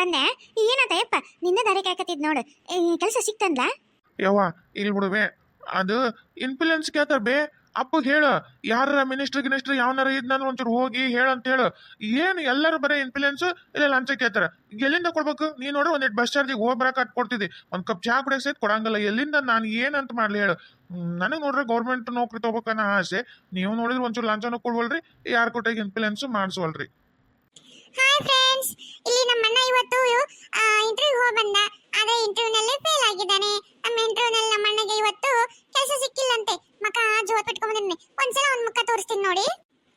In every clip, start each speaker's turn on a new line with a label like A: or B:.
A: ಬಂದೆ ಏನಂತ ಯಪ್ಪ, ನಿನ್ನ ದಾರಿ ಕಾಯ್ಕತ್ತಿದ್ ನೋಡು. ಕೆಲಸ ಸಿಕ್ತಂದ್ಲ?
B: ಯವ್ವ ಇಲ್ಲಿ ಬಿಡುವೆ ಅದು ಇನ್ಫ್ಲೂಯೆನ್ಸ್ ಕೇಳ್ತಾರ ಬೇ. ಅಪ್ಪ ಹೇಳು ಯಾರ ಮಿನಿಸ್ಟರ್ ಗಿನಿಸ್ಟರ್ ಯಾವನಾರ ಇದ್ನಂದ್ರೆ ಒಂಚೂರು ಹೋಗಿ ಹೇಳಂತ ಹೇಳು. ಏನು ಎಲ್ಲರೂ ಬರೀ ಇನ್ಫ್ಲೂಯೆನ್ಸ್ ಇಲ್ಲ ಲಂಚ ಕೇಳ್ತಾರ. ಎಲ್ಲಿಂದ ಕೊಡ್ಬೇಕು? ನೀ ನೋಡು ಒಂದೆಟ್ ಬಸ್ ಚಾರ್ಜಿಗೆ ಹೋಗಿ ಬರಕ್ಕೆ ಅಟ್ ಕೊಡ್ತಿದ್ದಿ. ಒಂದು ಕಪ್ ಚಹಾ ಕುಡಿಯಕ್ ಸಹಿತ ಕೊಡಂಗಿಲ್ಲ. ಎಲ್ಲಿಂದ ನಾನು ಏನಂತ ಮಾಡ್ಲಿ ಹೇಳು. ನನಗೆ ನೋಡ್ರಿ ಗೌರ್ಮೆಂಟ್ ನೌಕರಿ ತಗೋಬೇಕನ್ನೋ ಆಸೆ. ನೀವು ನೋಡಿದ್ರೆ ಒಂಚೂರು ಲಂಚನೂ ಕೊಡ್ವಲ್ರಿ, ಯಾರ ಕೊಟ್ಟಾಗ ಇನ್ಫ್ಲೂಯೆನ್ಸ್ ಮಾಡಿಸ್ವಲ್ರಿ
A: ಹಾಯ್ ಫ್ರೆಂಡ್ಸ್ ಇಲ್ಲಿ ನಮ್ಮ ಅಣ್ಣ ಇವತ್ತು ಇಂಟರ್ವ್ಯೂ ಹೋಗಿ ಬಂದ ಆದ್ರೆ ಇಂಟರ್ವ್ಯೂ ನಲ್ಲಿ ಫೇಲ್ ಆಗಿದ್ದಾನೆ. ನಮ್ಮ ಇಂಟರ್ವ್ಯೂನಲ್ಲಿ ನಮ್ಮಣ್ಣಗೆ ಇವತ್ತು ಕೆಲಸ ಸಿಕ್ಕಿಲ್ಲಂತೆ. ಮಕ ಜೋತ್ ಬಿಟ್ಕೊಂಡ್ಬಂದಿನಿ ಒಂದ್ಸಲ ಒಂದ್ ಮುಖ ತೋರಿಸ್ತೀನಿ ನೋಡಿ.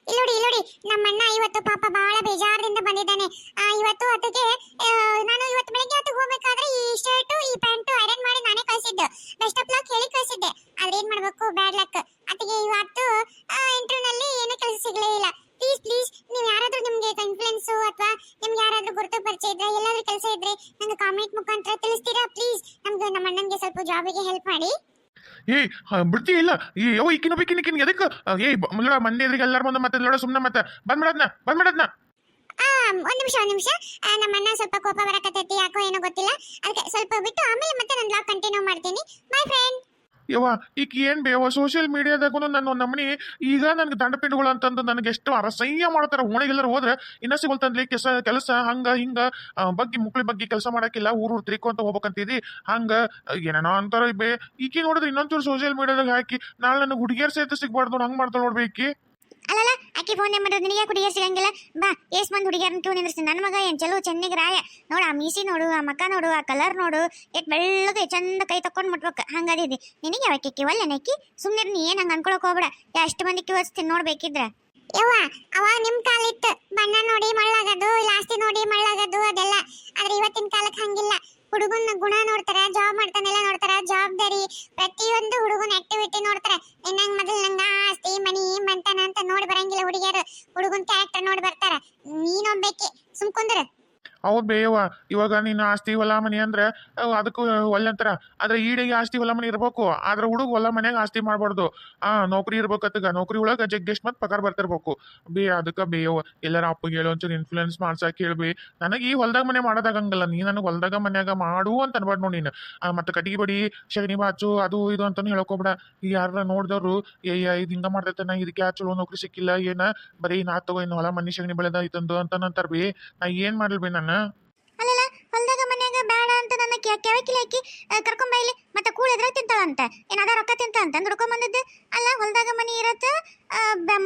A: ಇಲ್ಲಿ ನೋಡಿ ಇಲ್ಲಿ ನೋಡಿ. ನಮ್ಮ ಅಣ್ಣ ಇವತ್ತು ಪಾಪ ಬಹಳ ಬೇಜಾರದಿಂದ ಬಂದಿದ್ದಾನೆ. ಇವತ್ತು ಅದಕ್ಕೆ ನಾನು ಇವತ್ತು ಬೆಳಿಗ್ಗೆ ಹೋಗ್ಬೇಕಾದ್ರೆ ಈ ಶರ್ಟು ಈ ಪ್ಯಾಂಟ್
B: ಏಯ್ ಬಿಡ್ತಿ ಇಲ್ಲ. ಈ ಯಾವ ಈಕಿನ ಬೇಕಿನ ಈಕಿನ ಎದಕ್ಕೆ ಏಯ್ ಮುಲ್ಲಡ ಮಂದಿ ಎದುರಿಗೆ ಎಲ್ಲಾರು ಬಂದು ಮತ್ತೆ ನೋಡ ಸುಮ್ಮನೆ ಮತ್ತೆ. ಬಂದ್ ಮಾಡದ್ನ ಬಂದ್
A: ಆ, ಒಂದ್ ನಿಮಿಷ ಒಂದ್ ನಿಮಿಷ. ನಮ್ಮ ಅಣ್ಣ ಸ್ವಲ್ಪ ಕೋಪ ಬರಕತ್ತೈತಿ ಯಾಕೋ ಏನೋ ಗೊತ್ತಿಲ್ಲ. ಅದಕ್ಕೆ ಸ್ವಲ್ಪ ಬಿಟ್ಟು ಆಮೇಲೆ ಮತ್ತೆ ನಾನು ಬ್ಲಾಗ್ ಕಂಟಿನ್ಯೂ ಮಾಡ್ತೀನಿ. ಬೈ ಫ್ರೆಂಡ್
B: ಯವ್ವ ಈಗ ಏನ್ ಬೇವ ಸೋಷಿಯಲ್ ಮೀಡಿಯಾದಾಗೂ ನನ್ನ ನಮ್ಮನಿ ಈಗ ನನ್ಗೆ ದಂಡಪಿಂಡುಗಳು ಅಂತಂದು ನನಗೆ ಎಷ್ಟು ಅರಸಹ್ಯ ಮಾಡ್ತಾರೆ. ಓಣಿಗೆಲ್ಲರೂ ಹೋದ್ರೆ ಇನ್ನ ಸಿಗೋಲ್ತಂದ್ಲಿ ಕೆಲಸ ಕೆಲಸ, ಹಂಗ, ಹಿಂಗ ಬಗ್ಗೆ ಮುಕ್ಳಿ ಬಗ್ಗೆ ಕೆಲಸ ಮಾಡಕ್ಕಿಲ್ಲ, ಊರು ತಿರ್ಕೊಂತ ಹೋಗ್ಬೇಕಂತಿದ್ದಿ ಹಂಗ, ಏನೇನೋ ಅಂತಾರ ಬೇ. ಈಕಿ ನೋಡಿದ್ರೆ ಇನ್ನೊಂಚೂರು ಸೋಷಿಯಲ್ ಮೀಡಿಯಾದಾಗ ಹಾಕಿ ನಾಳೆ ನನಗೆ ಹುಡುಗಿಯರ್ ಸಹಿತ ಸಿಗ್ಬಾರ್ದು ಹಂಗೆ ಹಂಗ್ ಮಾಡ್ತಾಳ ನೋಡ್ಬೇಕಿ
A: ಅಲ್ಲಲ್ಲ ಅಕ್ಕಿ ಫೋನ್ ನಂಬರ್ ನಿನಗೆ ಹುಡುಗಿಯರ್ ಸಿಗಂಗಿಲ್ಲ ಬಾ, ಏಸ್ ಬಂದ್ ಹುಡುಗಿಯರ್ನ ಕ್ಯೂ ನಿಂದ್ರಿಸ್ತೀನಿ. ನನ್ನ ಮಗ ಏನ್ ಚಲೋ ಚೆನ್ನಾಗಿ ರಾಯ. ನೋಡು, ಆ ಮೀಸಿ ನೋಡು, ಆ ಮಕ್ಕ ನೋಡು, ಆ ಕಲರ್ ನೋಡು ಎಟ್ ಬೆಳ್ಳಗೆ ಚಂದ ಕೈ ತಕೊಂಡ್ ಮುಟ್ಬೇಕು. ಹಂಗದಿದಿ. ನಿನಗೆ ಯಾವಕ್ಕೆ ಒಲ್ಲೆ ನೆಕ್ಕಿ ಸುಮ್ಮನೆ ನೀ ಏನು ಹಂಗ ಅನ್ಕೊಳಕ್ ಹೋಗ್ಬೇಡ. ಎಷ್ಟು ಮಂದಿ ಕ್ಯೂ ನೋಡ್ಬೇಕಿದ್ರ? ಯವ್ವ ಅವಾಗ ನಿಮ್ಮ ಕಾಲಿತ್ತು ಬಣ್ಣ ನೋಡಿ ಮಳ್ಳಾಗದು ಇಲ್ಲ ನೋಡಿ ಮಳ್ಳಾಗದು ಅದೆಲ್ಲ. ಆದ್ರೆ ಇವತ್ತಿನ ಕಾಲಕ್ಕೆ ಹಂಗಿಲ್ಲ. ಹುಡುಗನ ಗುಣ ನೋಡ್ತಾರ ಜಾಬ್ ಮಾಡ್ತಾನೆಲ್ಲ ನೋಡ್ತಾರ, ಜವಾಬ್ದಾರಿ ಪ್ರತಿಯೊಂದು ಹುಡುಗನ ಆಕ್ಟಿವಿಟಿ ನೋಡ್ತಾರ. ಇನ್ನಂಗ್ ಮೊದಲು ನಂಗ ಆಸ್ತಿ, ಮನಿ ಮಂತನ ಅಂತ ನೋಡಿ ಬರಂಗಿಲ್ಲ ಹುಡುಗಿಯರು. ಹುಡುಗನ್ ಕ್ಯಾರೆಕ್ಟರ್ ನೋಡಿ ಬರ್ತಾರ. ನೀನೊಬ್ಬೇಕಿ ಸುಮ್ಕೊಂದ್ರ
B: ಹೌದ್ ಬೇಯವ್ವ. ಇವಾಗ ನೀನು ಆಸ್ತಿ ಹೊಲ ಮನಿ ಅಂದ್ರೆ ಅವ್ ಅದಕ್ಕೂ ಒಲ್ಲೆಂತಾರ ಆದ್ರೆ ಈಡಿಗೆ ಆಸ್ತಿ ಹೊಲ ಮನಿ ಇರ್ಬೇಕು. ಆದ್ರೆ ಹುಡುಗ ಹೊಲ ಮನ್ಯಾಗ ಆಸ್ತಿ ಮಾಡ್ಬಾರ್ದು. ಆ, ನೌಕರಿ ಇರ್ಬೇಕತ್ತಗ. ನೌಕರಿ ಒಳಗ ಜಗ್ಗೆಷ್ಟ್ ಮತ್ತೆ ಪಗಾರ ಬರ್ತಿರ್ಬೇಕು. ಬೇ, ಅದಕ್ಕ ಬೇಯವ್ವ. ಎಲ್ಲಾರ ಅಪ್ಪ ಹೇಳೋ ಒಂಚೂರು ಇನ್ಫ್ಲೂಯೆನ್ಸ್ ಮಾಡ್ಸಕ್ ಹೇಳ್ಬಿ. ನನಗೆ ಈ ಹೊಲ್ದಾಗ ಮನೆ ಮಾಡೋದಾಗಂಗಲ್ಲ. ನೀ ನನಗೆ ಹೊಲ್ದಾಗ ಮನ್ಯಾಗ ಮಾಡು ಅಂತ ಅನ್ಬಾರ್ದು ನೋಡಿ ನೀನು. ಮತ್ತೆ ಕಟ್ಟಿಗೆ ಬಡಿ, ಶಗಣಿ ಬಾಚು, ಅದು ಇದು ಅಂತಾನು ಹೇಳ್ಕೊಬೇಡ. ಈ ಯಾರ ನೋಡಿದವ್ರು, ಏ ಇದು ಹಿಂಗ ಮಾಡ್ತೈತೆ ಇದಕ್ಕೆ ಯಾ ಚಲೋ ನೌಕರಿ ಸಿಕ್ಕಿಲ್ಲ, ಏನ? ಬರೀ ನಾ ತಗೋ ಇನ್ನು ಹೊಲ ಮನಿ ಶಗಣಿ ಬೆಳೆದ ಐತಂದು ಅಂತ ಅಂತಾರ ಬಿ. ನಾ ಏನ್ ಮಾಡ್ಲಿ ಬಿ ನಾನು?
A: ಅಲ್ಲಲ್ಲ, ಹೊಲ್ದಾಗ ಮನ್ಯಾಗ ಬೇಡ ಅಂತ ನನ್ನ ಕೆವಕಿಲಿ ಹಾಕಿ ಕರ್ಕೊಂಡ್ ಬೈಲಿ ಮತ್ತೆ ಕೂಳ ಎದ್ರ ತಿಂತಾಳಂತೆ? ಏನಾದ ರೊಕ್ಕ ತಿಂತಾಳಂತ? ದುಡ್ಕೊಂಡ್ ಬಂದದ್ದು? ಅಲ್ಲ, ಹೊಲ್ದಾಗ ಮನಿ ಇರತ್ತ ಬ-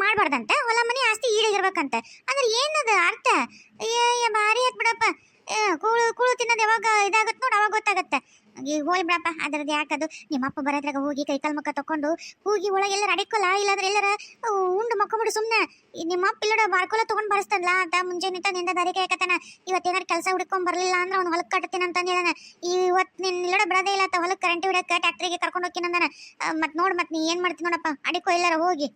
A: ಹೊಲ ಮನಿ ಆಸ್ತಿ ಈಡಾಗಿರ್ಬೇಕಂತೆ ಅಂದ್ರೆ ಏನದ ಅರ್ಥ? ಏ, ಭಾರಿ ಆತ್ ಬಿಡಪ್ಪ. ಕೂಳು ಕೂಳು ತಿನ್ನೋದು ಯಾವಾಗ ಇದಾಗುತ್ತೆ ನೋಡು ಅವಾಗ ಗೊತ್ತಾಗತ್ತೆ. ಈಗ ಹೋಯ್ ಬಿಡಪ್ಪ, ಅದ್ರದ್ದು ಯಾಕದು ನಿಮ್ಮಪ್ಪ ಬರೋದ್ರಾಗ ಹೋಗಿ ಕೈ ಕಾಲ್ ಮುಖ ತಕೊಂಡು ಹೋಗಿ ಒಳಗೆ ಎಲ್ಲರ ಅಡಿಕೊಲ್ಲ, ಇಲ್ಲಾದ್ರೆ ಎಲ್ಲರ ಉಂಡು ಮಕ್ಕೊಂಬಿಡು ಸುಮ್ಮನೆ ನಿಮ್ಮ ಅಪ್ಪ ಇಲ್ಲಡ ಬಾರ್ಕೊಲ ತಗೊಂಡ್ ಬರ್ಸ್ತಲ್ಲ ಅಂತ ಮುಂಜಾನೆ ನಿಂತ ನಿಂದ ದಾರಿ ಕಾಯಕತ್ತಾನ ಇವತ್ತೇನಾರು ಕೆಲಸ ಹುಡ್ಕೊಂಡ್ ಬರಲಿಲ್ಲ ಅಂದ್ರೆ ಅವ್ನು ಹೊಲಕ್ಕೆ ಕಟ್ತೀನಿ ಅಂತ ಹೇಳನ ಇವತ್ತು ನಿನ್ನ ಇಲ್ಲಡ ಬರೋದೇ ಇಲ್ಲ ಅಂತ ಹೊಲಕ್ಕೆ ಕರೆಂಟ್ ಹೊಡಕ್ಕೆ ಟ್ಯಾಕ್ಟ್ರಿಗೆ ಕರ್ಕೊಂಡು ಹೋಗ್ತೀನಿ ಅಂದಾನ. ಮತ್ ನೋಡ್, ಮತ್ ನೀ ಏನು ಮಾಡ್ತೀನಿ ನೋಡಪ್ಪ, ಅಡಿಕೊ ಎಲ್ಲಾರ ಹೋಗಿ.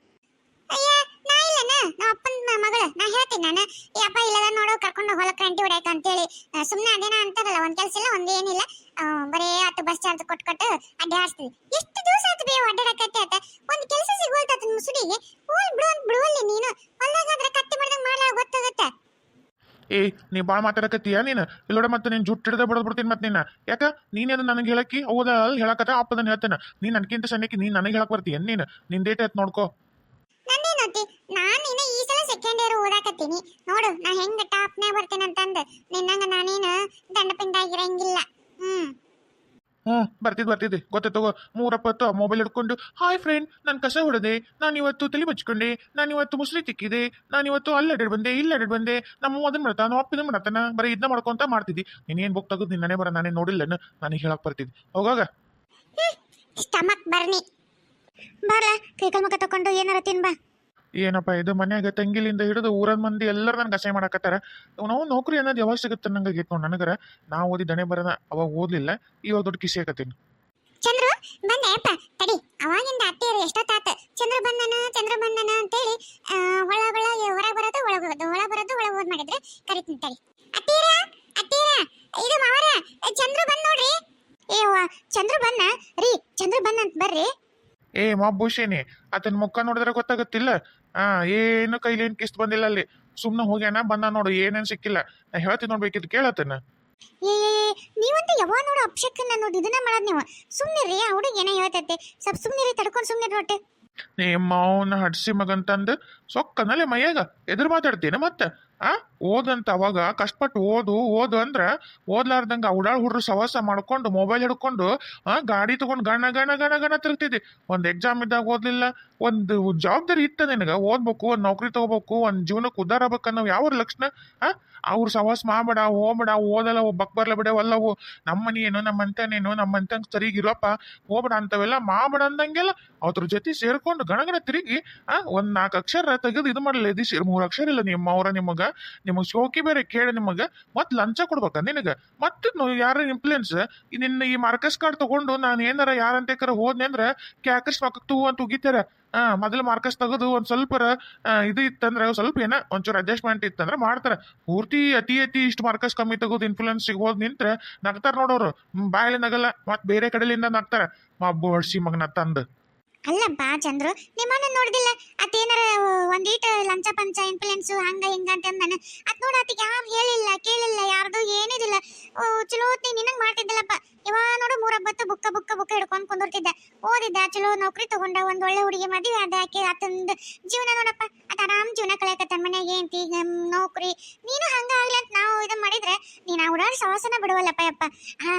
A: ಅಯ್ಯ, ನಾ ಇಲ್ಲನ? ನಾ ಅಪ್ಪನ ಮಗಳ. ನಾ ಹೇಳ್ತೀನಿ ನಾನು. ಏ ಅಪ್ಪ ಇಲ್ಲದ ನೋಡು, ಕರ್ಕೊಂಡು ಹೊಲಕ್ಕೆ ಕರೆಂಟ್ ಹೊಡ್ಯಾಕ ಅಂತೇಳಿ. ಸುಮ್ಮನೆ ಅದೇನ ಅಂತಾರಲ್ಲ, ಒಂದು ಕೆಲಸ ಇಲ್ಲ, ಒಂದು ಏನಿಲ್ಲ. ಬರೇ ಹತ್ತು ಬಸ್ ಚಾರ್ಜ್ ಕೊಟ್ಟು ಕೊಟ್ಟು ಅಡ್ಡಾಡ್ಸ್ತೀವಿ ಎಷ್ಟು ದಿವಸ ಆಯ್ತು ಬೇವು ಅಡ್ಡಾಡಕತ್ತೆ ಆತ ಒಂದ್ ಕೆಲಸ ಸಿಗೋಲ್ತ ಮುಸುಡಿಗೆ. ಹೋಲ್ ಬಿಡು ಅಂತ ಬಿಡುವಲ್ಲಿ ನೀನು. ಹೊಲ್ದಾಗಾದ್ರೆ ಕತ್ತಿ ಮಾಡ್ದಂಗ್ ಮಾಡ್ಲಾ, ಗೊತ್ತಾಗತ್ತೆ?
B: ಏ, ನೀ ಬಾಳ ಮಾತಾಡಕತ್ತೀಯ ನೀನು? ಇಲ್ಲೋಡ, ಮತ್ತೆ ನೀನು ಜುಟ್ಟು ಹಿಡ್ದ ಬಡದ್ ಬಿಡ್ತೀನಿ ಮತ್ತೆ ನಿನ್ನ. ಯಾಕ? ನೀನೇನು ನನಗೆ ಹೇಳಕ್ಕಿ? ಹೌದಾ ಅಲ್ಲಿ ಹೇಳಕತ್ತ ಅಪ್ಪದನ್ನ ಹೇಳ್ತೇನೆ. ನೀನು ನನಗಿಂತ ಸಣ್ಣಕ್ಕೆ, ನೀನು ನನಗೆ ಹೇಳಕ್ ಬರ್ತೀಯ ನೀನು ಡೇಟ್ ಆಯ್ತು ನೋಡ್ಕೋ
A: ನಂದೇನತಿ ನಾನ್ ಇನ್ನ ಈ ಸಲ ಸೆಕೆಂಡ್ ಓದಾಕತ್ತೀನಿ ನೋಡು ನಾ ಹೆಂಗ ಟಾಪ್ನೇ ಬರ್ತೀನಿ ಅಂತಂದು ನಿನ್ನಂಗ ನಾನೇನು ದಂಡ ಪಿಂಡ ಆಗಿರಂಗಿಲ್ಲ. ಹ್ಮ್.
B: ಹ್ಞೂ ಬರ್ತಿದ್ ಬರ್ತಿದ್ದೆ ಗೊತ್ತೆ ತಗೋ ಮೂರಪ್ಪತ್ತು ಮೊಬೈಲ್ ಹಿಡ್ಕೊಂಡು ಹಾಯ್ ಫ್ರೆಂಡ್ ನಾನು ಕಸ ಹೊಡೆದೆ. ನಾನು ಇವತ್ತು ತಲೆ ಬಚ್ಕೊಂಡೆ. ನಾನು ಇವತ್ತು ಮುಸ್ಲಿ ತಿಕ್ಕಿದೆ. ನಾನು ಇವತ್ತು ಅಲ್ಲಡೆ ಬಂದೆ ಇಲ್ಲಡೆ ಬಂದೆ. ನಮ್ಮ ಅದನ್ನ ಮಾಡ್ತಾನ ಅಪ್ಪಿನ ಅಪ್ಪ ಇದನ್ನ ಮಾಡ್ತಾನ? ಬರೀ ಇದನ್ನ ಮಾಡ್ಕೊಂತ ಮಾಡ್ತಿದ್ದಿ. ನೀನೇನು ಬುಕ್ ತೆಗೆದು ನಿನ್ನೇ ಬರ ನಾನೇ ನೋಡಿಲ್ಲನ? ನನಗೆ ಹೇಳಕ್ ಬರ್ತಿದ್ದೆ. ಹೋಗಾಗ?
A: ಸ್ಟಮಕ್ ಬರ್ನಿ ಬರ ಕೈಕಲ್ ಮುಖ ತಕೊಂಡು ಏನಾರ ತಿನ್ ಬಾ
B: ಏನಪ್ಪ ಇದು ಮನ್ಯಾಗ ತಂಗಿಲಿಂದ ಹಿಡಿದು ಊರದ ಮಂದಿ ಎಲ್ಲರೂ ನನ್ಗೆ ಅಸಹ್ಯ ಮಾಡಕತ್ತಾರ. ನಾವು ನೌಕರಿ ಅನ್ನೋದು ಯಾವಾಗ ಸಿಗುತ್ತೆ ನಂಗೆ ಆಗೈತೆ ನೋಡಿ ನನಗರ. ನಾ ಓದಿ ದಣೆ ಬರದ ಅವಾಗ ಓದ್ಲಿಲ್ಲ ಇವಾಗ ದೊಡ್ಡ ಕಿಸಿ ಹಾಕತ್ತೀನಿ
A: ಚಂದ್ರು ಬಂದೆ ಅಪ್ಪ ತಡಿ. ಅವಾಗಿಂದ ಅತ್ತೆಯರು ಎಷ್ಟೊತ್ತಾತ ಚಂದ್ರ ಬಂದನ ಚಂದ್ರ ಬಂದನ ಅಂತೇಳಿ ಒಳ ಒಳ ಹೊರ ಬರೋದು ಒಳಗ ಹೋಗೋದು ಒಳ ಬರೋದು ಒಳಗ ಹೋದ್ ಮಾಡಿದ್ರೆ ಕರಿತೀನಿ ತಡಿ. ಅತ್ತೀರ ಅತ್ತೀರ ಇದು ಮಾವರ ಚಂದ್ರು ಬಂದ್ ನೋಡ್ರಿ. ಏವ್ವ ಚಂದ್ರು ಬನ್ನ ರೀ ಚಂದ್ರು ಬಂದ ಅಂತ ಬರ್ರಿ.
B: ಏ ಮಬ್ಬುಷೇನಿ ಆತನ ಮುಖ ನೋಡಿದ್ರೆ ಗೊತ್ತಾಗತ್ತಿಲ್ಲ. ಆ ಏನು ಕೈಲಿ ಏನು ಕಿಸ್ಟ್ ಬಂದಿಲ್ಲ ಅಲ್ಲಿ. ಸುಮ್ಮನೆ ಹೋಗ್ಯಾನ ಬಂದ ನೋಡು ಏನೇನು ಸಿಕ್ಕಿಲ್ಲ. ನಾ ಹೇಳ್ತೀನಿ ನೋಡ್ಬೇಕಿದ್ ಕೇಳತ್ತೇನ
A: ಏ ನೀವಂತೂ ಯಾವಾಗ ನೋಡು ಅಪ್ಶಕ್ಕನ್ನ ನೋಡಿ ಇದನ್ನ ಮಾಡೋದು ನೀವು. ಸುಮ್ಮನಿರಿ ಆ ಹುಡುಗ ಏನೋ ಹೇಳ್ತೈತೆ. ಸ್ವಲ್ಪ ರೀ ತಡ್ಕೊಂಡು ಸುಮ್ಮನಿರಿ ಒಟ್ಟು
B: ನಿಮ್ಮ ಅವನ ಹಡ್ಸಿ ಮಗಂತಂದು ಸೊಕ್ಕನಲ್ಲೇ ಮೈಯಾಗ. ಎದುರು ಮಾತಾಡ್ತೀನಿ ಮತ್ತೆ? ಆ? ಓದಂತ ಅವಾಗ ಕಷ್ಟಪಟ್ಟು ಓದು ಓದು ಅಂದ್ರೆ ಓದ್ಲಾರ್ದಂಗ ಉಡಾಳ್ ಹುಡ್ರು ಸವಾಸ ಮಾಡ್ಕೊಂಡು ಮೊಬೈಲ್ ಹಿಡ್ಕೊಂಡು ಗಾಡಿ ತಗೊಂಡು ಗಣ ಗಣ ಗಣ ಗಣ ತಿರುಗ್ತಿದ್ದಿ. ಒಂದು ಎಕ್ಸಾಮ್ ಇದ್ದಾಗ ಓದ್ಲಿಲ್ಲ. ಒಂದು ಜವಾಬ್ದಾರಿ ಇತ್ತ ನಿನಗೆ? ಓದ್ಬೇಕು, ಒಂದು ನೌಕರಿ ತಗೋಬೇಕು, ಒಂದು ಜೀವನಕ್ಕೆ ಉದ್ಧಾರ ಆಗ್ಬೇಕನ್ನೋ ಯಾವ ಲಕ್ಷಣ? ಆ? ಅವ್ರು ಸವಾಸ ಮಾಡಬೇಡ, ಹೋಗ್ಬೇಡ, ಓದಲ್ಲ ಬಕ್ ಬರ್ಲ ಬಿಡ ಒಲ್ಲವು. ನಮ್ಮನಿ ಏನು ನಮ್ಮಂತನೇನು ನಮ್ಮಂತಂಗ್ ಸರಿಗಿರಪ್ಪ ಹೋಗ್ಬೇಡ ಅಂತವೆಲ್ಲ ಮಾಡಬೇಡ ಅಂದಂಗೆಲ್ಲ ಅದ್ರ ಜೊತೆ ಸೇರ್ಕೊಂಡು ಗಣಗಣ ತಿರುಗಿ, ಆ, ಒಂದು ನಾಲ್ಕು ಅಕ್ಷರ ತೆಗೆದು ಇದು ಮಾಡಲ್ಲ ಇದು ಮೂರು ಅಕ್ಷರ ಇಲ್ಲ ನಿಮ್ಮ ಅವ್ರ ನಿಮಗ ಶೋಕಿ ಬೇರೆ ಕೇಳಿ ನಿಮಗ, ಮತ್ತೆ ಲಂಚ ಕೊಡ್ಬೇಕ ನಿನಗ. ಮತ್ತೆ ಯಾರ ಇನ್ಫ್ಲೂಯೆನ್ಸ್ ನಿನ್ನ ಈ ಮಾರ್ಕಸ್ ಕಾರ್ಡ್ ತಗೊಂಡು ನಾನು ಏನಾರ ಯಾರಂತೇಕರ ಹೋದ್ನಿ ಅಂದ್ರೆ, ಕ್ಯಾಕರ್ಸ್ ಮಕ್ಕಳು ಅಂತ ಉಗಿತಾರ ಮೊದಲು ಮಾರ್ಕಸ್ ತೆಗೆದು ಒಂದ್ ಸ್ವಲ್ಪ ಇದು ಇತ್ತಂದ್ರೆ, ಸ್ವಲ್ಪ ಏನ ಒಂಚೂರು ಅಡ್ಜಸ್ಟ್ಮೆಂಟ್ ಇತ್ತಂದ್ರೆ ಮಾಡ್ತಾರ. ಪೂರ್ತಿ ಅತಿ ಅತಿ ಇಷ್ಟು ಮಾರ್ಕಸ್ ಕಮ್ಮಿ ತೆಗೆದು ಇನ್ಫ್ಲೂಯೆನ್ಸ್ ಹೋದ್ ನಿಂತ್ರೆ ನಗ್ತಾರ ನೋಡೋರು ಬಾಯಲ್ಲಿ ನಗಲ್ಲ, ಮತ್ತೆ ಬೇರೆ ಕಡೆಲಿಂದ ನಗ್ತಾರ. ಮಬ್ಬು ಹೊಡ್ಸಿ ಮಗನ ತಂದು.
A: ಅಲ್ಲಪ್ಪ ಚಂದ್ರು ನಿಮ್ಮನ್ನ ನೋಡ್ದಿಲ್ಲ? ಅತ್ತೇನಾರ ಒಂದೀಟ ಲಂಚ ಪಂಚ ಇನ್ಫ್ಲುಯೆನ್ಸ್ ಹಂಗ ಹಿಂಗ ಅಂತ ನಾನು. ಅದ್ ನೋಡ ಅತ್ತಿಗೆ ಯಾರು ಹೇಳಿಲ್ಲ, ಕೇಳಿಲ್ಲ, ಯಾರ್ದು ಏನಿದಿಲ್ಲ. ಓ, ಚಲೋ ಹೊತ್ತಿ ನಿನಗೆ ಮಾಡ್ತಿದ್ದಲ್ಲಪ್ಪ. ಇವ ನೋಡು ಮೂರಬ್ಬತ್ತು ಬುಕ್ಕ ಬುಕ್ಕ ಬುಕ್ಕ ಹಿಡ್ಕೊಂಡು ಕುಂದಿರ್ತಿದ್ದ. ಓದಿದ್ದ, ಚಲೋ ನೌಕರಿ ತಗೊಂಡ, ಒಂದ್ ಒಳ್ಳೆ ಹುಡುಗಿ ಮದುವೆ ಆದ ಆಕೆ, ಆತಂದ ಜೀವನ ನೋಡಪ್ಪ. ಆತ ಆರಾಮ್ ಜೀವನ ಕಳೆಯಕತ್ತ ಮನ್ಯಾಗ ಏಂತಿ ನೌಕರಿ. ನೀನು ಹಂಗ ಆಗ್ಲಿ ಅಂತ ನಾವು ಇದನ್ನ ಮಾಡಿದ್ರೆ ನೀನ್ ಆ ಸವಾಸನ ಬಿಡುವಲ್ಲಪ್ಪ ಯಪ್ಪ. ಆ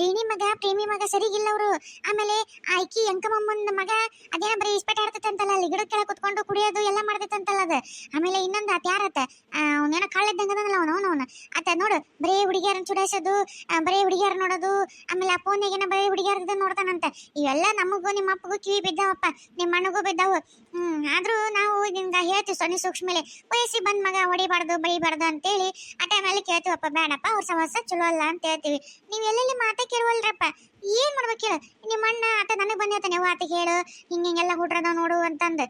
A: ರೀಣಿ ಮಗ, ಪ್ರೇಮಿ ಮಗ ಸರಿಗಿಲ್ಲ ಅವರು ಆಮೇಲೆ ಆಯ್ಕಿ ಅಂಕಮ್ಮಮ್ಮನ ಮಗ, ಅದೇನ ಬರೀ ಇಸ್ಪೆಟ್ ಆಡ್ತೈತಂತಲ್ಲ, ಅಲ್ಲಿ ಗಿಡದ ಕೆಳಗೆ ಕುತ್ಕೊಂಡು ಕುಡಿಯೋದು ಎಲ್ಲ ಮಾಡ್ತೈತಂತಲ್ಲ ಅದು. ಆಮೇಲೆ ಇನ್ನೊಂದು ಆತ ಯಾರತ್ತ? ಅವನೇನೋ ಕಳ್ಳಿದ್ದಂಗದಲ್ಲ ಅವನು ಅವನು ಆತ ನೋಡು, ಬರೀ ಹುಡುಗಿಯರನ್ನ ಚುಡಾಯಿಸೋದು ಬರೀ ಹುಡುಗಿಯರ್ ನೋಡೋದು ಆಮೇಲೆ ಆ ಫೋನ್ಯಾಗೇನ ಬರೀ ಹುಡುಗಿಯರ್ದು ನೋಡ್ತಾನಂತ. ಇವೆಲ್ಲ ನಮಗೂ ನಿಮ್ಮ ಅಪ್ಪಗೂ ಕಿವಿ ಬಿದ್ದಾವಪ್ಪ. ನಿಮ್ಮ ಅಣ್ಣಗೂ ಬಿದ್ದಾವು. ಹ್ಮ್, ಆದ್ರೂ ನಾವು ನಿಮ್ಗೆ ಹೇಳ್ತೀವಿ ಸೊನ್ನೆ ಸೂಕ್ಷ್ಮೇಲೆ ವಯಸ್ಸಿ ಬಂದ್ ಮಗ ಹೊಡಿಬಾರ್ದು ಬಳಿಬಾರ್ದು ಅಂತೇಳಿ, ಆ ಟೈಮಲ್ಲಿ ಕೇಳ್ತೀವಪ್ಪ, ಬೇಡಪ್ಪ, ಅವ್ರ ಸಮಸ್ಯೆ ಚಲೋ ಅಲ್ಲ ಅಂತ ಹೇಳ್ತೀವಿ. ನೀವು ಎಲ್ಲೆಲ್ಲಿ ಮಾತೇ ಕೇಳುವಲ್ರಪ್ಪ? ಏನ್ ಮಾಡ್ಬೇಕು ಹೇಳು ನಿಮ್ಮ ಅಣ್ಣ ಆತ ನನಗೆ ಬಂದಿರ್ತಾನೆ ಯವ್ವ ಆತ ಹೇಳು, ಹಿಂಗೆ ಹಿಂಗೆಲ್ಲ ಹುಡ್ರದ ನೋಡು ಅಂತಂದು.